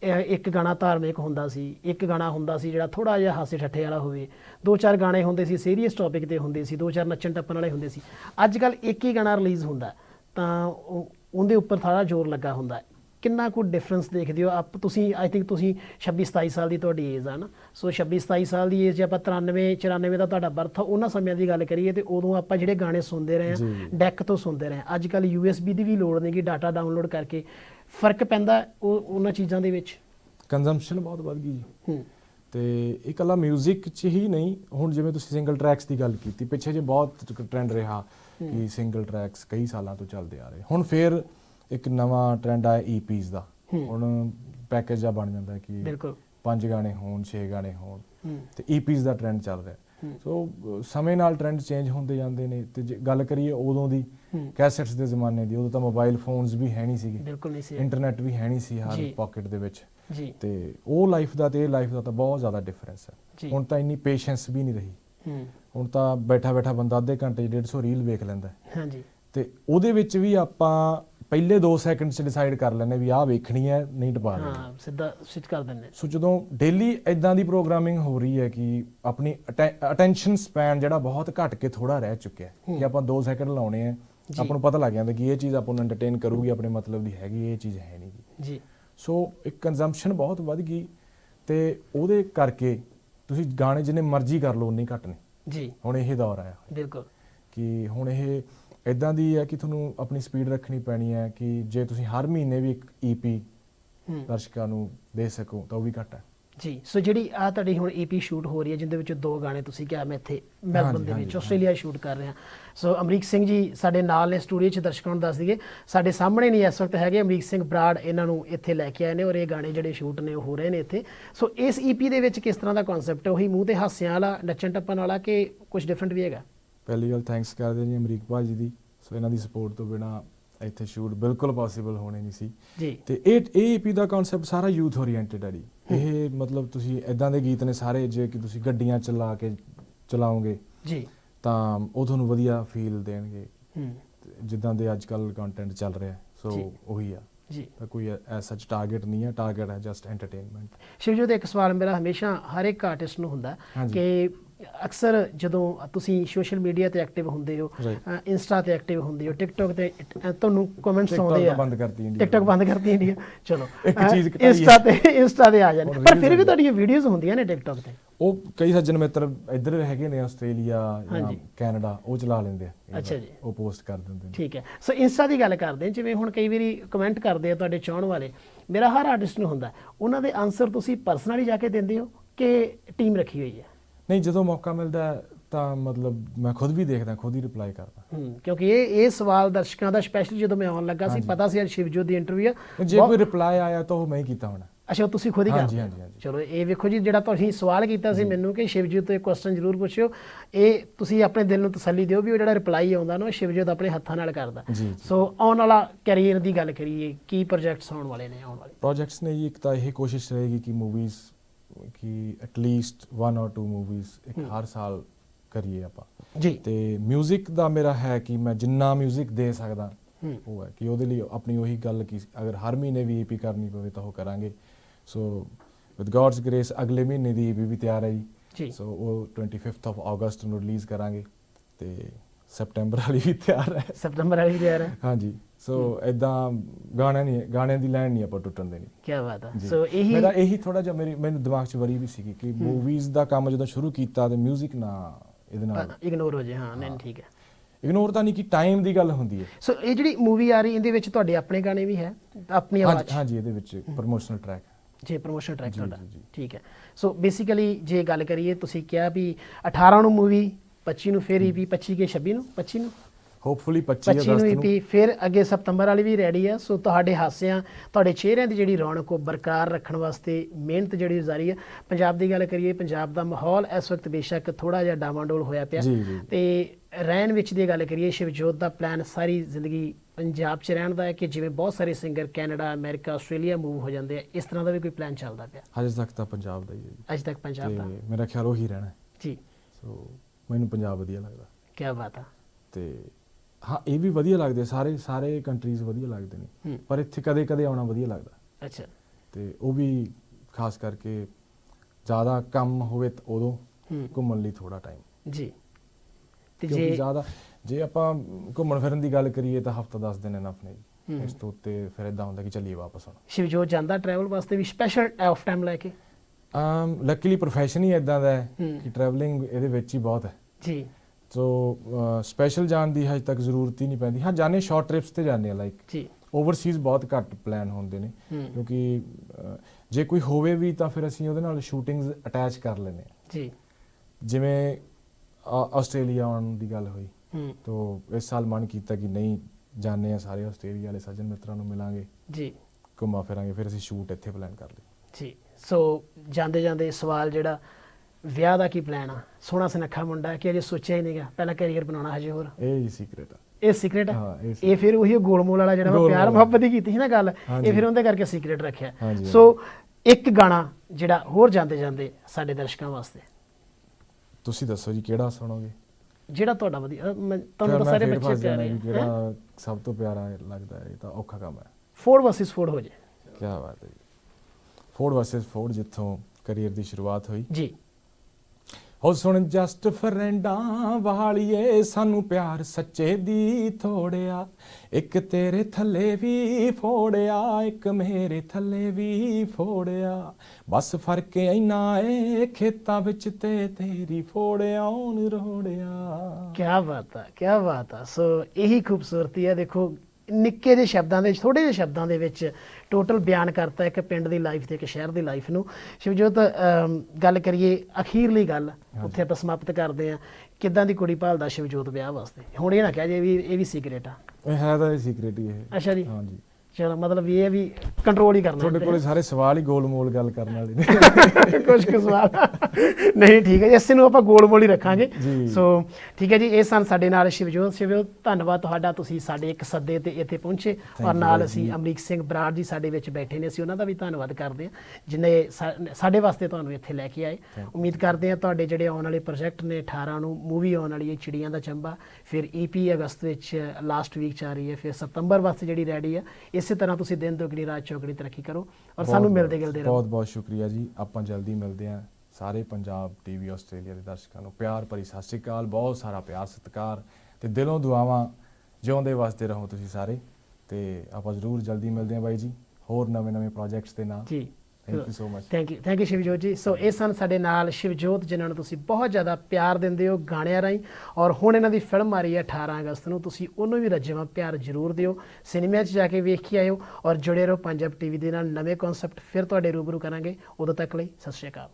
ਇੱਕ ਗਾਣਾ ਧਾਰਮਿਕ ਹੁੰਦਾ ਸੀ ਇੱਕ ਗਾਣਾ ਹੁੰਦਾ ਸੀ ਜਿਹੜਾ ਥੋੜਾ ਜਿਹਾ ਹਾਸੇ ਠੱਠੇ ਵਾਲਾ ਹੋਵੇ। ਦੋ ਚਾਰ ਗਾਣੇ ਹੁੰਦੇ ਸੀ ਸੀਰੀਅਸ ਟੌਪਿਕ ਤੇ ਹੁੰਦੇ ਸੀ ਦੋ ਚਾਰ ਨੱਚਣ ਟੱਪਣ ਵਾਲੇ ਹੁੰਦੇ ਸੀ। ਅੱਜ ਕੱਲ ਇੱਕ ਹੀ ਗਾਣਾ ਰਿਲੀਜ਼ ਹੁੰਦਾ ਤਾਂ ਉਹ- ਉਹਦੇ ਉੱਪਰ ਥੋੜਾ ਜ਼ੋਰ ਲੱਗਾ ਹੁੰਦਾ। ਕਿੰਨਾ ਕੁ ਡਿਫਰੈਂਸ ਦੇਖਦੇ ਹੋ ਆਪ ਤੁਸੀਂ? ਆਈ ਥਿੰਕ ਤੁਸੀਂ 26 27 ਸਾਲ ਦੀ ਤੁਹਾਡੀ ਏਜ ਆ ਨਾ। ਸੋ 26 27 ਸਾਲ ਦੀ ਏਜ ਜੇ ਆਪਾਂ 93 94 ਦਾ ਤੁਹਾਡਾ ਬਰਥ ਆ ਉਹਨਾਂ ਸਮਿਆਂ ਦੀ ਗੱਲ ਕਰੀਏ ਤੇ ਉਦੋਂ ਆਪਾਂ ਜਿਹੜੇ ਗਾਣੇ ਸੁਣਦੇ ਰਹੇ ਆ। ਡੈਕ ਤੋਂ ਸੁਣਦੇ ਰਹੇ ਅੱਜ ਕੱਲ USB ਦੀ ਵੀ ਲੋੜ ਨਹੀਂ ਕਿ ਡਾਟਾ ਡਾਊਨਲੋਡ ਕਰਕੇ। ਫ਼ਰਕ ਪੈਂਦਾ ਉਹ ਉਹਨਾਂ ਚੀਜ਼ਾਂ ਦੇ ਵਿੱਚ। ਕੰਜ਼ੰਪਸ਼ਨ ਬਹੁਤ ਵੱਧ ਗਈ ਜੀ। ਹੂੰ। ਤੇ ਇਹ ਇਕੱਲਾ 뮤직 'ਚ ਹੀ ਨਹੀਂ ਹੁਣ ਜਿਵੇਂ ਤੁਸੀਂ ਸਿੰਗਲ ਟਰੈਕਸ ਦੀ ਗੱਲ ਕੀਤੀ ਪਿੱਛੇ ਜੇ ਬਹੁਤ ਟ੍ਰੈਂਡ ਰਿਹਾ ਕਿ ਸਿੰਗਲ ਟਰੈਕਸ ਕਈ ਸਾਲਾਂ ਤੋਂ ਚੱਲਦੇ ਆ ਰਹੇ। ਹੁਣ ਫੇਰ ਇੱਕ ਨਵਾਂ ਟ੍ਰੈਂਡ ਆਇਆ EPs ਦਾ। ਹੁਣ ਪੈਕੇਜ ਆ ਬਣ ਜਾਂਦਾ ਕਿ ਬਿਲਕੁਲ। ਪੰਜ ਗਾਣੇ ਹੋਣ 6 ਗਾਣੇ ਹੋਣ। ਤੇ EPs ਦਾ ਟ੍ਰੈਂਡ ਚੱਲ ਰਿਹਾ। ਹੂੰ। ਸੋ ਸਮੇਂ ਨਾਲ ਟ੍ਰੈਂਡ ਚੇਂਜ ਹੁੰਦੇ ਜਾਂਦੇ ਨੇ ਤੇ ਜੇ ਗੱਲ ਕਰੀਏ ਉਦੋਂ ਦੀ ਕੈਸੇਟਸ ਦੇ ਜ਼ਮਾਨੇ ਦੀ ਉਦੋਂ ਤਾਂ ਮੋਬਾਈਲ ਫੋਨਸ ਵੀ ਹੈ ਨਹੀਂ ਸੀਗੇ। ਬਿਲਕੁਲ ਨਹੀਂ ਸੀ। ਇੰਟਰਨੈਟ ਵੀ ਹੈ ਨਹੀਂ ਸੀ ਹਰ। ਪਾਕਟ ਦੇ ਵਿੱਚ। ਜੀ। ਤੇ ਉਹ ਲਾਈਫ ਦਾ ਤੇ ਇਹ ਲਾਈਫ ਦਾ ਤਾਂ ਬਹੁਤ ਜ਼ਿਆਦਾ ਡਿਫਰੈਂਸ ਹੈ। ਹੁਣ ਤਾਂ ਇੰਨੀ ਪੇਸ਼ੈਂਸ ਵੀ ਨਹੀਂ ਰਹੀ। ਹੁਣ ਤਾਂ ਬੈਠਾ ਬੈਠਾ ਬੰਦਾ ਅੱਧੇ ਘੰਟੇ 'ਚ 150 ਰੀਲ ਵੇਖ ਲੈਂਦਾ। ਹਾਂਜੀ। ਤੇ ਉਹਦੇ ਵਿੱਚ ਵੀ ਆਪਾਂ ਪਹਿਲੇ 2 ਸੈਕਿੰਡ 'ਚ ਡਿਸਾਈਡ ਕਰ ਲੈਂਦੇ ਵੀ ਆਹ ਵੇਖਣੀ ਹੈ ਨਹੀਂ ਟਪਾ ਦੇਣੀ ਹਾਂ ਸਿੱਧਾ ਸਵਿਚ ਕਰ ਦਿੰਦੇ ਸੋ ਜਦੋਂ ਡੇਲੀ ਇਦਾਂ ਦੀ ਪ੍ਰੋਗਰਾਮਿੰਗ ਹੋ ਰਹੀ ਹੈ ਕਿ ਆਪਣੀ ਅਟੈਂਸ਼ਨ ਸਪੈਨ ਜਿਹੜਾ ਬਹੁਤ ਘਟ ਕੇ ਥੋੜਾ ਰਹਿ ਚੁੱਕਿਆ ਹੈ ਕਿ ਆਪਾਂ 2 ਸੈਕਿੰਡ ਲਾਉਣੇ ਆ। ਆਪਾਂ ਨੂੰ ਪਤਾ ਲੱਗ ਜਾਂਦਾ ਕਿ ਇਹ ਚੀਜ਼ ਆਪਾਂ ਨੂੰ ਐਂਟਰਟੇਨ ਕਰੂਗੀ ਆਪਣੇ ਮਤਲਬ ਦੀ ਹੈਗੀ ਇਹ ਚੀਜ਼ ਹੈ ਨਹੀਂ। ਜੀ। ਸੋ ਇੱਕ ਕੰਜ਼ੰਪਸ਼ਨ ਬਹੁਤ ਵੱਧ ਗਈ ਤੇ ਉਹਦੇ ਕਰਕੇ ਤੁਸੀਂ ਗਾਣੇ ਜਿੰਨੇ ਮਰਜ਼ੀ ਕਰ ਲਓ ਉਨੇ ਘੱਟ ਨੇ। ਜੀ। ਹੁਣ ਇਹ ਦੌਰ ਆਇਆ ਬਿਲਕੁਲ। ਕਿ ਹੁਣ ਇਹ ਇਦਾਂ ਦੀ ਹੈ ਕਿ ਤੁਹਾਨੂੰ ਆਪਣੀ ਸਪੀਡ ਰੱਖਣੀ ਪੈਣੀ ਹੈ ਕਿ ਜੇ ਤੁਸੀਂ ਹਰ ਮਹੀਨੇ ਵੀ ਇੱਕ ਈਪੀ ਹੂੰ। ਦਰਸ਼ਕਾਂ ਨੂੰ ਦੇ ਸਕੋ ਤਾਂ ਉਹ ਵੀ ਘੱਟ ਹੈ। ਜੀ ਸੋ ਜਿਹੜੀ ਆ ਤੁਹਾਡੀ ਹੁਣ ਈਪੀ ਸ਼ੂਟ ਹੋ ਰਹੀ ਹੈ ਜਿੰਦੇ ਵਿੱਚ ਦੋ ਗਾਣੇ ਤੁਸੀਂ ਕਿਹਾ ਮੈਂ ਇੱਥੇ ਮੈਲਬਨ ਦੇ ਵਿੱਚ ਆਸਟ੍ਰੇਲੀਆ ਸ਼ੂਟ ਕਰ ਰਿਹਾ ਸੋ ਅਮਰੀਕ ਸਿੰਘ ਜੀ ਸਾਡੇ ਨਾਲ ਨੇ ਸਟੂਡੀਓ 'ਚ ਦਰਸ਼ਕਾਂ ਨੂੰ ਦੱਸ ਦਈਏ ਸਾਡੇ ਸਾਹਮਣੇ ਨਹੀਂ ਇਸ ਵਕਤ ਹੈਗੇ। ਅਮਰੀਕ ਸਿੰਘ ਬਰਾੜ ਇਹਨਾਂ ਨੂੰ ਇੱਥੇ ਲੈ ਕੇ ਆਏ ਨੇ ਔਰ ਇਹ ਗਾਣੇ ਜਿਹੜੇ ਸ਼ੂਟ ਨੇ ਉਹ ਹੋ ਰਹੇ ਨੇ ਇੱਥੇ। ਸੋ ਇਸ ਈਪੀ ਦੇ ਵਿੱਚ ਕਿਸ ਤਰ੍ਹਾਂ ਦਾ ਕਨਸੈਪਟ ਹੈ? ਉਹੀ ਮੂੰਹ ਤੇ ਹਾਸਿਆਂ ਵਾਲਾ ਨੱਚਣ ਟੱਪਣ ਵਾਲਾ ਕਿ ਕੁਝ ਡਿਫਰੈਂਟ ਵੀ ਹੈਗਾ? ਪਹਿਲੀ ਗੱਲ ਥੈਂਕਸ ਕਰਦੇ ਜੀ ਅਮਰੀਕ ਭਾਜੀ ਦੀ। ਸੋ ਇਹਨਾਂ ਦੀ ਸਪੋਰਟ ਤੋਂ ਬਿਨਾ ਇੱਥੇ ਸ਼ੂਟ ਬਿਲਕੁਲ ਪੋਸੀਬਲ ਹੋਣੇ ਨਹੀਂ ਸੀ। ਜੀ। ਤੇ ਇਹ ਇਹ ਈਪੀ ਦਾ ਕਨਸੈਪਟ ਸਾਰਾ ਯੂਥ ਓਰੀਐਂਟਡ ਹੈ ਜੀ। ਇਹ ਮਤਲਬ ਤੁਸੀਂ ਇਦਾਂ ਦੇ ਗੀਤ ਨੇ ਸਾਰੇ ਜੇ ਕਿ ਤੁਸੀਂ ਗੱਡੀਆਂ ਚਲਾ ਕੇ ਚਲਾਓਗੇ ਜੀ। ਤਾਂ ਉਹ ਤੁਹਾਨੂੰ ਵਧੀਆ ਫੀਲ ਦੇਣਗੇ। ਜਿੱਦਾਂ ਦੇ ਅੱਜ ਕੱਲ ਕੰਟੈਂਟ ਚੱਲ ਰਿਹਾ। ਸੋ ਉਹੀ ਆ। ਜੀ। ਤਾਂ ਕੋਈ ਐ ਸੱਚ ਟਾਰਗੇਟ ਨਹੀਂ ਹੈ। ਟਾਰਗੇਟ ਹੈ ਜਸਟ ਐਂਟਰਟੇਨਮੈਂਟ ਸ਼ਿਵਜੋਤ ਇੱਕ ਸਵਾਲ ਮੇਰਾ ਹਮੇਸ਼ਾ ਹਰ ਇੱਕ ਆਰਟਿਸਟ ਨੂੰ ਹੁੰਦਾ। ਕਿ ਅਕਸਰ ਜਦੋਂ ਤੁਸੀਂ ਸੋਸ਼ਲ ਮੀਡੀਆ ਤੇ ਐਕਟਿਵ ਹੁੰਦੇ ਹੋ. ਇੰਸਟਾ ਤੇ ਐਕਟਿਵ ਹੁੰਦੇ ਹੋ ਟਿਕਟੌਕ ਤੇ ਤੁਹਾਨੂੰ ਕਮੈਂਟਸ ਆਉਂਦੇ ਆ ਬੰਦ ਕਰਤੀ ਇੰਡੀਆ ਟਿਕਟੌਕ ਬੰਦ ਕਰਤੀ ਇੰਡੀਆ ਚਲੋ ਇੱਕ ਚੀਜ਼। ਇੰਸਟਾ ਤੇ ਇੰਸਟਾ ਤੇ ਆ ਜਾਂਦੇ ਪਰ ਫਿਰ ਵੀ। ਤੁਹਾਡੀਆਂ ਵੀਡੀਓਜ਼ ਹੁੰਦੀਆਂ ਨੇ ਟਿਕਟੌਕ ਤੇ ਉਹ ਕਈ ਸੱਜਣ ਮਿੱਤਰ ਇੱਧਰ ਹੈਗੇ ਨੇ ਆਸਟ੍ਰੇਲੀਆ ਜਾਂ। ਕੈਨੇਡਾ ਉਹ ਚਲਾ ਲੈਂਦੇ ਆ ਅੱਛਾ। ਜੀ। ਉਹ ਪੋਸਟ ਕਰ ਦਿੰਦੇ ਨੇ ਠੀਕ ਹੈ ਸੋ ਇੰਸਟਾ ਦੀ ਗੱਲ ਕਰਦੇ ਹਾਂ, ਜਿਵੇਂ ਹੁਣ ਕਈ ਵਾਰੀ ਕਮੈਂਟ ਕਰਦੇ ਆ ਤੁਹਾਡੇ ਚਾਹਣ ਵਾਲੇ ਮੇਰਾ ਹਰ ਆਰਟਿਸਟ ਨੂੰ ਹੁੰਦਾ ਉਹਨਾਂ ਦੇ ਆਨਸਰ ਤੁਸੀਂ ਪਰਸਨਲੀ ਜਾ ਕੇ ਦਿੰਦੇ ਹੋ ਕਿ ਟੀਮ ਰੱਖੀ ਹੋਈ ਹੈ ਨਹੀਂ ਜਦੋਂ ਮੌਕਾ ਮਿਲਦਾ ਤਾਂ ਮਤਲਬ ਮੈਂ ਖੁਦ ਵੀ ਦੇਖਦਾ ਖੁਦ ਹੀ ਰਿਪਲਾਈ ਕਰਦਾ। ਹੂੰ ਕਿਉਂਕਿ ਇਹ ਇਹ ਸਵਾਲ ਦਰਸ਼ਕਾਂ ਦਾ ਸਪੈਸ਼ਲੀ ਜਦੋਂ ਮੈਂ ਆਉਣ ਲੱਗਾ ਸੀ ਪਤਾ ਸੀ ਅੱਜ ਸ਼ਿਵਜੋਤ ਦੀ ਇੰਟਰਵਿਊ ਆ। ਜੇ ਕੋਈ ਰਿਪਲਾਈ ਆਇਆ ਤਾਂ ਉਹ ਮੈਂ ਹੀ ਕੀਤਾ ਹੋਣਾ। ਅੱਛਾ ਤੁਸੀਂ ਖੁਦ ਹੀ ਕਰਦੇ ਹੋ। ਹਾਂਜੀ, ਹਾਂਜੀ। ਚਲੋ ਇਹ ਵੇਖੋ ਜੀ ਜਿਹੜਾ ਤੁਸੀਂ ਸਵਾਲ ਕੀਤਾ ਸੀ ਮੈਨੂੰ ਕਿ ਸ਼ਿਵਜੀਤ ਤੋਂ ਇੱਕ ਕੁਐਸਚਨ ਜ਼ਰੂਰ ਪੁੱਛਿਓ। ਇਹ ਤੁਸੀਂ ਆਪਣੇ ਦਿਲ ਨੂੰ ਤਸੱਲੀ ਦਿਓ ਵੀ ਉਹ ਜਿਹੜਾ ਰਿਪਲਾਈ ਆਉਂਦਾ ਨਾ ਸ਼ਿਵਜੀਤ ਆਪਣੇ ਹੱਥਾਂ ਨਾਲ ਕਰਦਾ। ਸੋ ਆਉਣ ਵਾਲਾ ਕੈਰੀਅਰ ਦੀ ਗੱਲ ਕਰੀਏ ਕੀ ਪ੍ਰੋਜੈਕਟਸ ਆਉਣ ਵਾਲੇ ਨੇ ਆਉਣ ਵਾਲੇ? ਪ੍ਰੋਜੈਕਟਸ ਨੇ ਜੀ ਇੱਕ ਤਾਂ ਇਹ ਕੋਸ਼ਿਸ਼ ਰਹੇਗੀ ਕਿ ਮੂਵੀਜ਼ ਕਿ ਐਟਲੀਸਟ 1 অর 2 ਮੂਵੀਜ਼ ਇੱਕ ਹਰ ਸਾਲ ਕਰੀਏ ਆਪਾਂ। ਜੀ। ਤੇ 뮤직 ਦਾ ਮੇਰਾ ਹੈ ਕਿ ਮੈਂ ਜਿੰਨਾ 뮤직 ਦੇ ਸਕਦਾ ਉਹ ਹੈ ਕਿ ਉਹਦੇ ਲਈ ਆਪਣੀ ਉਹੀ ਗੱਲ ਕਿ ਅਗਰ ਹਰ ਮਹੀਨੇ ਵੀਪੀ ਕਰਨੀ ਪਵੇ ਤਾਂ ਉਹ ਕਰਾਂਗੇ। ਸੋ ਵਿਦ ਗੋਡਸ ਗ੍ਰੇਸ ਅਗਲੇ ਮਹੀਨੇ ਦੀ ਈਪੀ ਵੀ ਤਿਆਰ ਹੈ ਜੀ। ਸੋ ਉਹ 25th ਆਫ ਅਗਸਤ ਨੂੰ ਰਿਲੀਜ਼ ਕਰਾਂਗੇ ਤੇ ਸੈਪਟੈਂਬਰ ਵਾਲੀ ਵੀ ਤਿਆਰ ਹੈ। ਸੈਪਟੈਂਬਰ ਵਾਲੀ ਵੀ ਤਿਆਰ ਹੈ। ਹਾਂਜੀ। ਸੋ ਇਦਾਂ ਗਾਣਾ ਨਹੀਂ ਗਾਣਿਆਂ ਦੀ ਲਾਈਨ ਨਹੀਂ ਆਪਾਂ ਟੁੱਟਣ ਦੇਣੀ। ਕੀ ਬਾਤ ਜੀ। ਸੋ ਇਹੀ ਮੇਰਾ ਇਹੀ ਥੋੜਾ ਜਿਹਾ ਮੇਰੀ ਮੈਨੂੰ ਦਿਮਾਗ 'ਚ ਵਰੀ ਵੀ ਸੀਗੀ ਕਿ ਮੂਵੀਜ਼ ਦਾ ਕੰਮ ਜਦੋਂ ਸ਼ੁਰੂ ਕੀਤਾ ਤੇ 뮤직 ਨਾ ਇਹਦੇ ਨਾਲ। ਇਗਨੋਰ ਹੋ ਜੇ ਹਾਂ ਨਹੀਂ ਠੀਕ ਹੈ। ਇਗਨੋਰ ਤਾਂ ਨਹੀਂ ਕਿ ਟਾਈਮ ਦੀ ਗੱਲ ਹੁੰਦੀ ਹੈ। ਸੋ ਇਹ ਜਿਹੜੀ ਮੂਵੀ ਆ ਰਹੀ ਇਹਦੇ ਵਿੱਚ ਤੁਹਾਡੇ ਆਪਣੇ ਗਾਣੇ ਵੀ ਹੈ? ਆਪਣੀ ਆਵਾਜ਼? ਹਾਂਜੀ ਹਾਂਜੀ ਇਹਦੇ ਵਿੱਚ ਪ੍ਰੋਮੋਸ਼ਨਲ ਟਰੈਕ ਜੇ ਪ੍ਰੋਮੋਸ਼ਨ ਟਰੈਕ ਤੁਹਾਡਾ। ਠੀਕ ਹੈ। ਸੋ ਬੇਸਿਕਲੀ ਜੇ ਗੱਲ ਕਰੀਏ ਤੁਸੀਂ ਕਿਹਾ ਵੀ 18 ਨੂੰ ਮੂਵੀ 25 ਨੂੰ ਫਿਰ ਈਪੀ 25 ਕੇ 26 ਨੂੰ 25 ਨੂੰ? ਹੋਪਫੁਲੀ 25 25 ਨੂੰ ਅਗਸਤ ਨੂੰ। ਈਪੀ ਫਿਰ ਅੱਗੇ ਸਤੰਬਰ ਵਾਲੀ ਵੀ ਰੈਡੀ ਆ। ਸੋ ਤੁਹਾਡੇ ਹਾਸਿਆਂ ਤੁਹਾਡੇ ਚਿਹਰਿਆਂ ਦੀ ਜਿਹੜੀ ਰੌਣਕ ਉਹ ਬਰਕਰਾਰ ਰੱਖਣ ਵਾਸਤੇ ਮਿਹਨਤ ਜਿਹੜੀ ਜਾਰੀ ਹੈ ਪੰਜਾਬ ਦੀ ਗੱਲ ਕਰੀਏ ਪੰਜਾਬ ਦਾ ਮਾਹੌਲ ਇਸ ਵਕਤ ਬੇਸ਼ੱਕ ਥੋੜਾ ਜਿਹਾ ਡਾਵਾਂਡੋਲ ਹੋਇਆ ਪਿਆ। ਜੀ, ਜੀ। ਤੇ ਰਹਿਣ ਵਿੱਚ ਦੀ ਗੱਲ ਕਰੀਏ ਸ਼ਿਵਜੋਤ ਦਾ ਪਲਾਨ ਸਾਰੀ ਜ਼ਿੰਦਗੀ ਪੰਜਾਬ 'ਚ ਰਹਿਣ ਦਾ ਹੈ ਕਿ ਜਿਵੇਂ ਬਹੁਤ ਸਾਰੇ singer Canada America Australia move ਹੋ ਜਾਂਦੇ ਆ ਇਸ ਤਰ੍ਹਾਂ ਦਾ ਵੀ ਕੋਈ ਪਲਾਨ ਚੱਲਦਾ ਪਿਆ? ਹਜੇ ਤੱਕ ਤਾਂ ਪੰਜਾਬ ਦਾ ਹੀ ਹੈ ਜੀ। ਅੱਜ ਤੱਕ ਪੰਜਾਬ ਦਾ? ਤੇ ਮੇਰਾ ਖਿਆਲ ਉਹੀ ਰਹਿਣਾ ਹੈ। ਜੀ। ਸੋ ਮੈਨੂੰ ਪੰਜਾਬ ਵਧੀਆ ਲੱਗਦਾ। ਕੀ ਬਾਤ ਆ। ਤੇ ਹਾਂ ਇਹ ਵੀ ਵਧੀਆ ਲੱਗਦੇ ਸਾਰੇ ਸਾਰੇ ਕੰਟਰੀਜ਼ ਵਧੀਆ ਲੱਗਦੇ ਨੇ। ਪਰ ਇੱਥੇ ਕਦੇ ਕਦੇ ਆਉਣਾ ਵਧੀਆ ਲੱਗਦਾ। ਅੱਛਾ। ਤੇ ਉਹ ਵੀ ਖਾਸ ਕਰਕੇ ਜ਼ਿਆਦਾ ਕੰਮ ਹੋਵੇ ਤਾਂ ਉਦੋਂ ਘੁੰਮਣ ਲਈ ਥੋੜਾ ਟਾਈਮ ਜੀ। ਤੇ ਜੇ ਜ਼ਿਆਦਾ ਜੇ ਆਪਾਂ ਘੁੰਮਣ ਫਿਰਨ ਦੀ ਗੱਲ ਕਰੀਏ ਤਾਂ ਹਫਤਾ 10 ਦਿਨ ਇਨਫ ਨੇ ਹੂੰ। ਜੀ ਇਸ ਤੋਂ ਉੱਤੇ ਫਿਰ ਇਦਾਂ ਹੁੰਦਾ ਕਿ ਚੱਲੀਏ ਵਾਪਸ ਹੁਣ। ਸ਼ਿਵਜੋਤ ਜਾਂਦਾ ਟਰੈਵਲ ਵਾਸਤੇ ਵੀ ਸਪੈਸ਼ਲ ਆਫ ਟਾਈਮ ਲੈ ਕੇ? ਅਮ ਲੱਕੀਲੀ profession ਹੀ ਇਦਾਂ ਦਾ ਹੂੰ। ਕਿ ਟਰੈਵਲਿੰਗ ਇਹਦੇ ਵਿੱਚ ਹੀ ਬਹੁਤ ਹੈ। ਜੀ। ਸੋ ਸਪੈਸ਼ਲ ਜਾਣ ਦੀ ਹਜੇ ਤੱਕ ਜ਼ਰੂਰਤ ਹੀ ਨਹੀਂ ਪੈਂਦੀ। ਹਾਂ ਜਾਣੇ ਸ਼ਾਰਟ ਟ੍ਰਿਪਸ ਤੇ ਜਾਂਦੇ ਆ ਲਾਈਕ ਜੀ। ਓਵਰਸੀਜ਼ ਬਹੁਤ ਘੱਟ ਪਲਾਨ ਹੁੰਦੇ ਨੇ। ਕਿਉਂਕਿ ਜੇ ਕੋਈ ਹੋਵੇ ਵੀ ਤਾਂ ਫਿਰ ਅਸੀਂ ਉਹਦੇ ਨਾਲ ਸ਼ੂਟਿੰਗਸ ਅਟੈਚ ਕਰ ਲੈਂਦੇ ਆ ਜੀ। ਜਿਵੇਂ ਆਸਟ੍ਰੇਲੀਆ ਆਉਣ ਦੀ ਗੱਲ ਹੋਈ। ਹੂੰ। ਤੋ ਇਸ ਸਾਲ ਮਨ ਕੀਤਾ ਕਿ ਨਹੀਂ ਜਾਣੇ ਆ ਸਾਰੇ ਆਸਟ੍ਰੇਲੀਆ ਵਾਲੇ ਸੱਜਣ ਮਿੱਤਰਾਂ ਨੂੰ ਮਿਲਾਂਗੇ। ਜੀ। ਘੁੰਮਾ ਫਿਰਾਂਗੇ ਫਿਰ ਅਸੀਂ ਸ਼ੂਟ ਇੱਥੇ ਪਲਾਨ ਕਰ ਲਈ। ਜੀ। ਸੋ ਜਾਂਦੇ ਜਾਂਦੇ ਸਵਾਲ ਜਿਹੜਾ ਵਿਆਹ ਦਾ ਕੀ ਪਲਾਨ ਆ? ਸੋਹਣਾ ਸੁਨੱਖਾ ਮੁੰਡਾ ਕਿ ਅਜੇ ਸੋਚਿਆ ਹੀ ਨਹੀਂਗਾ। ਪਹਿਲਾਂ ਕੈਰੀਅਰ ਬਣਾਉਣਾ ਹਜੇ ਹੋਰ। ਇਹ ਹੀ ਸੀਕ੍ਰੇਟ ਆ। ਇਹ ਸੀਕ੍ਰੇਟ ਹਾਂ, ਇਹ ਇਹ ਫਿਰ ਉਹੀ ਗੋਲਮੋਲ ਵਾਲਾ ਜਿਹੜਾ ਗੋਲਮੋਲ ਪਿਆਰ ਵਾਲਾ। ਮੁਹੱਬਤ ਦੀ ਕੀਤੀ ਸੀ ਨਾ ਗੱਲ ਇਹ। ਫਿਰ ਉਹਦੇ ਕਰਕੇ ਸੀਕ੍ਰੇਟ ਰੱਖਿਆ। ਹਾਂਜੀ, ਸੋ ਇੱਕ ਗਾਣਾ ਜਿਹੜਾ ਹੋਰ ਜਾਂਦੇ ਜਾਂਦੇ ਸਾਡੇ ਦਰਸ਼ਕਾਂ ਵਾਸਤੇ। ਤੁਸੀਂ ਦੱਸੋ ਜੀ ਕਿਹੜਾ ਸੁਣੋਗੇ? ਜਿਹੜਾ ਤੁਹਾਡਾ ਵਧੀਆ ਅਹ ਮੈਂ ਫਿਰ ਤੁਹਾਨੂੰ ਤਾਂ ਮੈਂ ਸਾਰੇ ਫੇਰ ਬੱਚੇ ਫਸ ਜਾਣਾ ਪਿਆਰੇ ਵੀ ਆ ਕਿਹੜਾ ਸਭ ਤੋਂ ਪਿਆਰਾ ਲੱਗਦਾ ਹੈ ਇਹ ਤਾਂ ਔਖਾ ਕੰਮ ਹੈ। ਫੋਰਡ ਵਰਸਸ ਫੋਰਡ ਹੋ ਜੇ। ਕੀ ਬਾਤ ਹੈ ਫੋਰਡ ਵਰਸਸ ਫੋਰਡ ਜਿੱਥੋਂ ਕੈਰੀਅਰ ਦੀ ਸ਼ੁਰੂਆਤ ਹੋਈ। ਜੀ। ਹੋ ਸੁਣ ਜਸਟ ਫਰੈਂਡਾਂ ਵਾਲੀਏ, ਸਾਨੂੰ ਪਿਆਰ ਸੱਚੇ ਦੀ ਥੋੜਿਆ। ਇੱਕ ਤੇਰੇ ਥੱਲੇ ਵੀ ਫੋੜਿਆ, ਇੱਕ ਮੇਰੇ ਥੱਲੇ ਵੀ ਫੋੜਿਆ। ਬਸ ਫ਼ਰਕ ਇੰਨਾ ਏ, ਖੇਤਾਂ ਵਿੱਚ ਤੇ ਤੇਰੀ ਫੋੜਿਆ ਨੂੰ ਰੋੜਿਆ। ਕੀ ਬਾਤ ਆ ਕੀ ਬਾਤ ਆ। ਸੋ ਇਹੀ ਖੂਬਸੂਰਤੀ ਹੈ ਦੇਖੋ ਨਿੱਕੇ ਜਿਹੇ ਸ਼ਬਦਾਂ ਦੇ ਥੋੜੇ ਜਿਹੇ ਸ਼ਬਦਾਂ ਦੇ ਵਿੱਚ ਟੋਟਲ ਬਿਆਨ ਕਰਤਾ ਇੱਕ ਪਿੰਡ ਦੀ ਲਾਈਫ ਤੇ ਇੱਕ ਸ਼ਹਿਰ ਦੀ ਲਾਈਫ ਨੂੰ। ਸ਼ਿਵਜੋਤ ਗੱਲ ਕਰੀਏ ਅਖੀਰਲੀ ਗੱਲ ਉੱਥੇ ਆਪਾਂ ਸਮਾਪਤ ਕਰਦੇ ਆ ਕਿੱਦਾਂ ਦੀ ਕੁੜੀ ਭਾਲਦਾ ਸ਼ਿਵਜੋਤ ਵਿਆਹ ਵਾਸਤੇ? ਹੁਣ ਇਹ ਨਾ ਕਹਿ ਜੇ ਵੀ ਇਹ ਵੀ ਸੀਕ੍ਰੇਟ ਆ। ਇਹ ਹੈ ਤਾਂ ਇਹ ਸੀਕ੍ਰੇਟ ਹੀ ਇਹ। ਅੱਛਾ ਜੀ। ਹਾਂਜੀ। ਚਲੋ ਮਤਲਬ ਇਹ ਵੀ ਕੰਟਰੋਲ ਹੀ ਕਰਨਾ ਤੁਹਾਡੇ ਕੋਲੇ ਸਾਰੇ ਸਵਾਲ ਹੀ ਗੋਲ-ਮੋਲ ਗੱਲ ਕਰਨ ਵਾਲੇ ਨੇ। [LAUGHS] ਕੁਝ ਕੁ ਸਵਾਲ। ਨਹੀਂ ਠੀਕ ਹੈ ਜੀ, ਇਸੇ ਨੂੰ ਆਪਾਂ ਗੋਲ ਮੋਲ ਹੀ ਰੱਖਾਂਗੇ। ਜੀ। ਸੋ ਠੀਕ ਹੈ ਜੀ ਇਹ ਸਨ ਸਾਡੇ ਨਾਲ ਸ਼ਿਵਜੋਤ ਸ਼ਿਵਜੋਤ ਧੰਨਵਾਦ ਤੁਹਾਡਾ ਤੁਸੀਂ ਸਾਡੇ ਇੱਕ ਸੱਦੇ ਤੇ ਇੱਥੇ ਪਹੁੰਚੇ। ਔਰ ਨਾਲ ਅਸੀਂ ਅਮਰੀਕ ਸਿੰਘ ਬਰਾੜ ਜੀ ਸਾਡੇ ਵਿੱਚ ਬੈਠੇ ਨੇ। ਅਸੀਂ ਉਹਨਾਂ ਦਾ ਵੀ ਧੰਨਵਾਦ ਕਰਦੇ ਹਾਂ ਜਿਨੇ ਸਾਡੇ ਵਾਸਤੇ ਤੁਹਾਨੂੰ ਇੱਥੇ ਲੈ ਕੇ ਆਏ। ਉਮੀਦ ਕਰਦੇ ਹਾਂ ਤੁਹਾਡੇ ਜਿਹੜੇ ਆਉਣ ਵਾਲੇ ਪ੍ਰੋਜੈਕਟ ਨੇ 18 ਨੂੰ ਮੂਵੀ ਆਉਣ ਵਾਲੀ ਹੈ ਚਿੜੀਆਂ ਦਾ ਚੰਬਾ। ਫਿਰ ਈਪੀ ਅਗਸਤ ਵਿੱਚ ਲਾਸਟ ਵੀਕ ਚ ਆ ਰਹੀ ਹੈ ਫਿਰ ਸਤੰਬਰ ਵਾਸਤੇ ਜਿਹੜੀ ਰੈਡੀ ਹੈ ਇਸੇ ਤਰ੍ਹਾਂ ਤੁਸੀਂ ਦਿਨ ਦੁਗਣੀ ਰਾਤ ਚੌਗਣੀ ਤਰੱਕੀ ਕਰੋ ਔਰ ਸਾਨੂੰ ਮਿਲਦੇ ਗਿਲਦੇ ਰਹੋ। ਬਹੁਤ ਬਹੁਤ ਸ਼ੁਕਰੀਆ ਜੀ। ਆਪਾਂ ਜਲਦੀ ਮਿਲਦੇ ਹਾਂ ਸਾਰੇ ਪੰਜਾਬ ਟੀਵੀ ਆਸਟ੍ਰੇਲੀਆ ਦੇ ਦਰਸ਼ਕਾਂ ਨੂੰ। ਪਿਆਰ ਭਰੀ ਸਤਿ ਸ਼੍ਰੀ ਅਕਾਲ ਬਹੁਤ ਸਾਰਾ ਪਿਆਰ ਸਤਿਕਾਰ ਤੇ ਦਿਲੋਂ ਦੁਆਵਾਂ ਜਿਉਂਦੇ ਵਾਸਤੇ ਰਹੋ ਤੁਸੀਂ ਸਾਰੇ ਤੇ ਆਪਾਂ ਜ਼ਰੂਰ ਜਲਦੀ ਮਿਲਦੇ ਹਾਂ ਬਾਈ ਜੀ। ਹੋਰ ਨਵੇਂ ਨਵੇਂ ਪ੍ਰੋਜੈਕਟਸ ਦੇ ਨਾਲ। ਜੀ। Thank you so much thank you thank you Shivjot ji so ਇਹ ਸਨ ਸਾਡੇ ਨਾਲ ਸ਼ਿਵਜੋਤ ਜਿਨ੍ਹਾਂ ਨੂੰ ਤੁਸੀਂ ਬਹੁਤ ਜ਼ਿਆਦਾ ਪਿਆਰ ਦਿੰਦੇ ਹੋ ਗਾਣਿਆਂ ਰਾਹੀਂ। ਔਰ ਹੁਣ ਇਹਨਾਂ ਦੀ ਫਿਲਮ ਆ ਰਹੀ ਹੈ 18 ਅਗਸਤ ਨੂੰ। ਤੁਸੀਂ ਉਹਨੂੰ ਵੀ ਰੱਜਵਾਂ ਪਿਆਰ ਜ਼ਰੂਰ ਦਿਓ। ਸਿਨੇਮਾ 'ਚ ਜਾ ਕੇ ਵੇਖ ਕੇ ਆਇਓ। ਔਰ ਜੁੜੇ ਰਹੋ ਪੰਜਾਬ ਟੀਵੀ ਦੇ ਨਾਲ। ਨਵੇਂ ਕਨਸੈਪਟ ਫਿਰ ਤੁਹਾਡੇ ਰੂਬਰੂ ਕਰਾਂਗੇ। ਉਦੋਂ ਤੱਕ ਲਈ ਸਤਿ ਸ਼੍ਰੀ ਅਕਾਲ।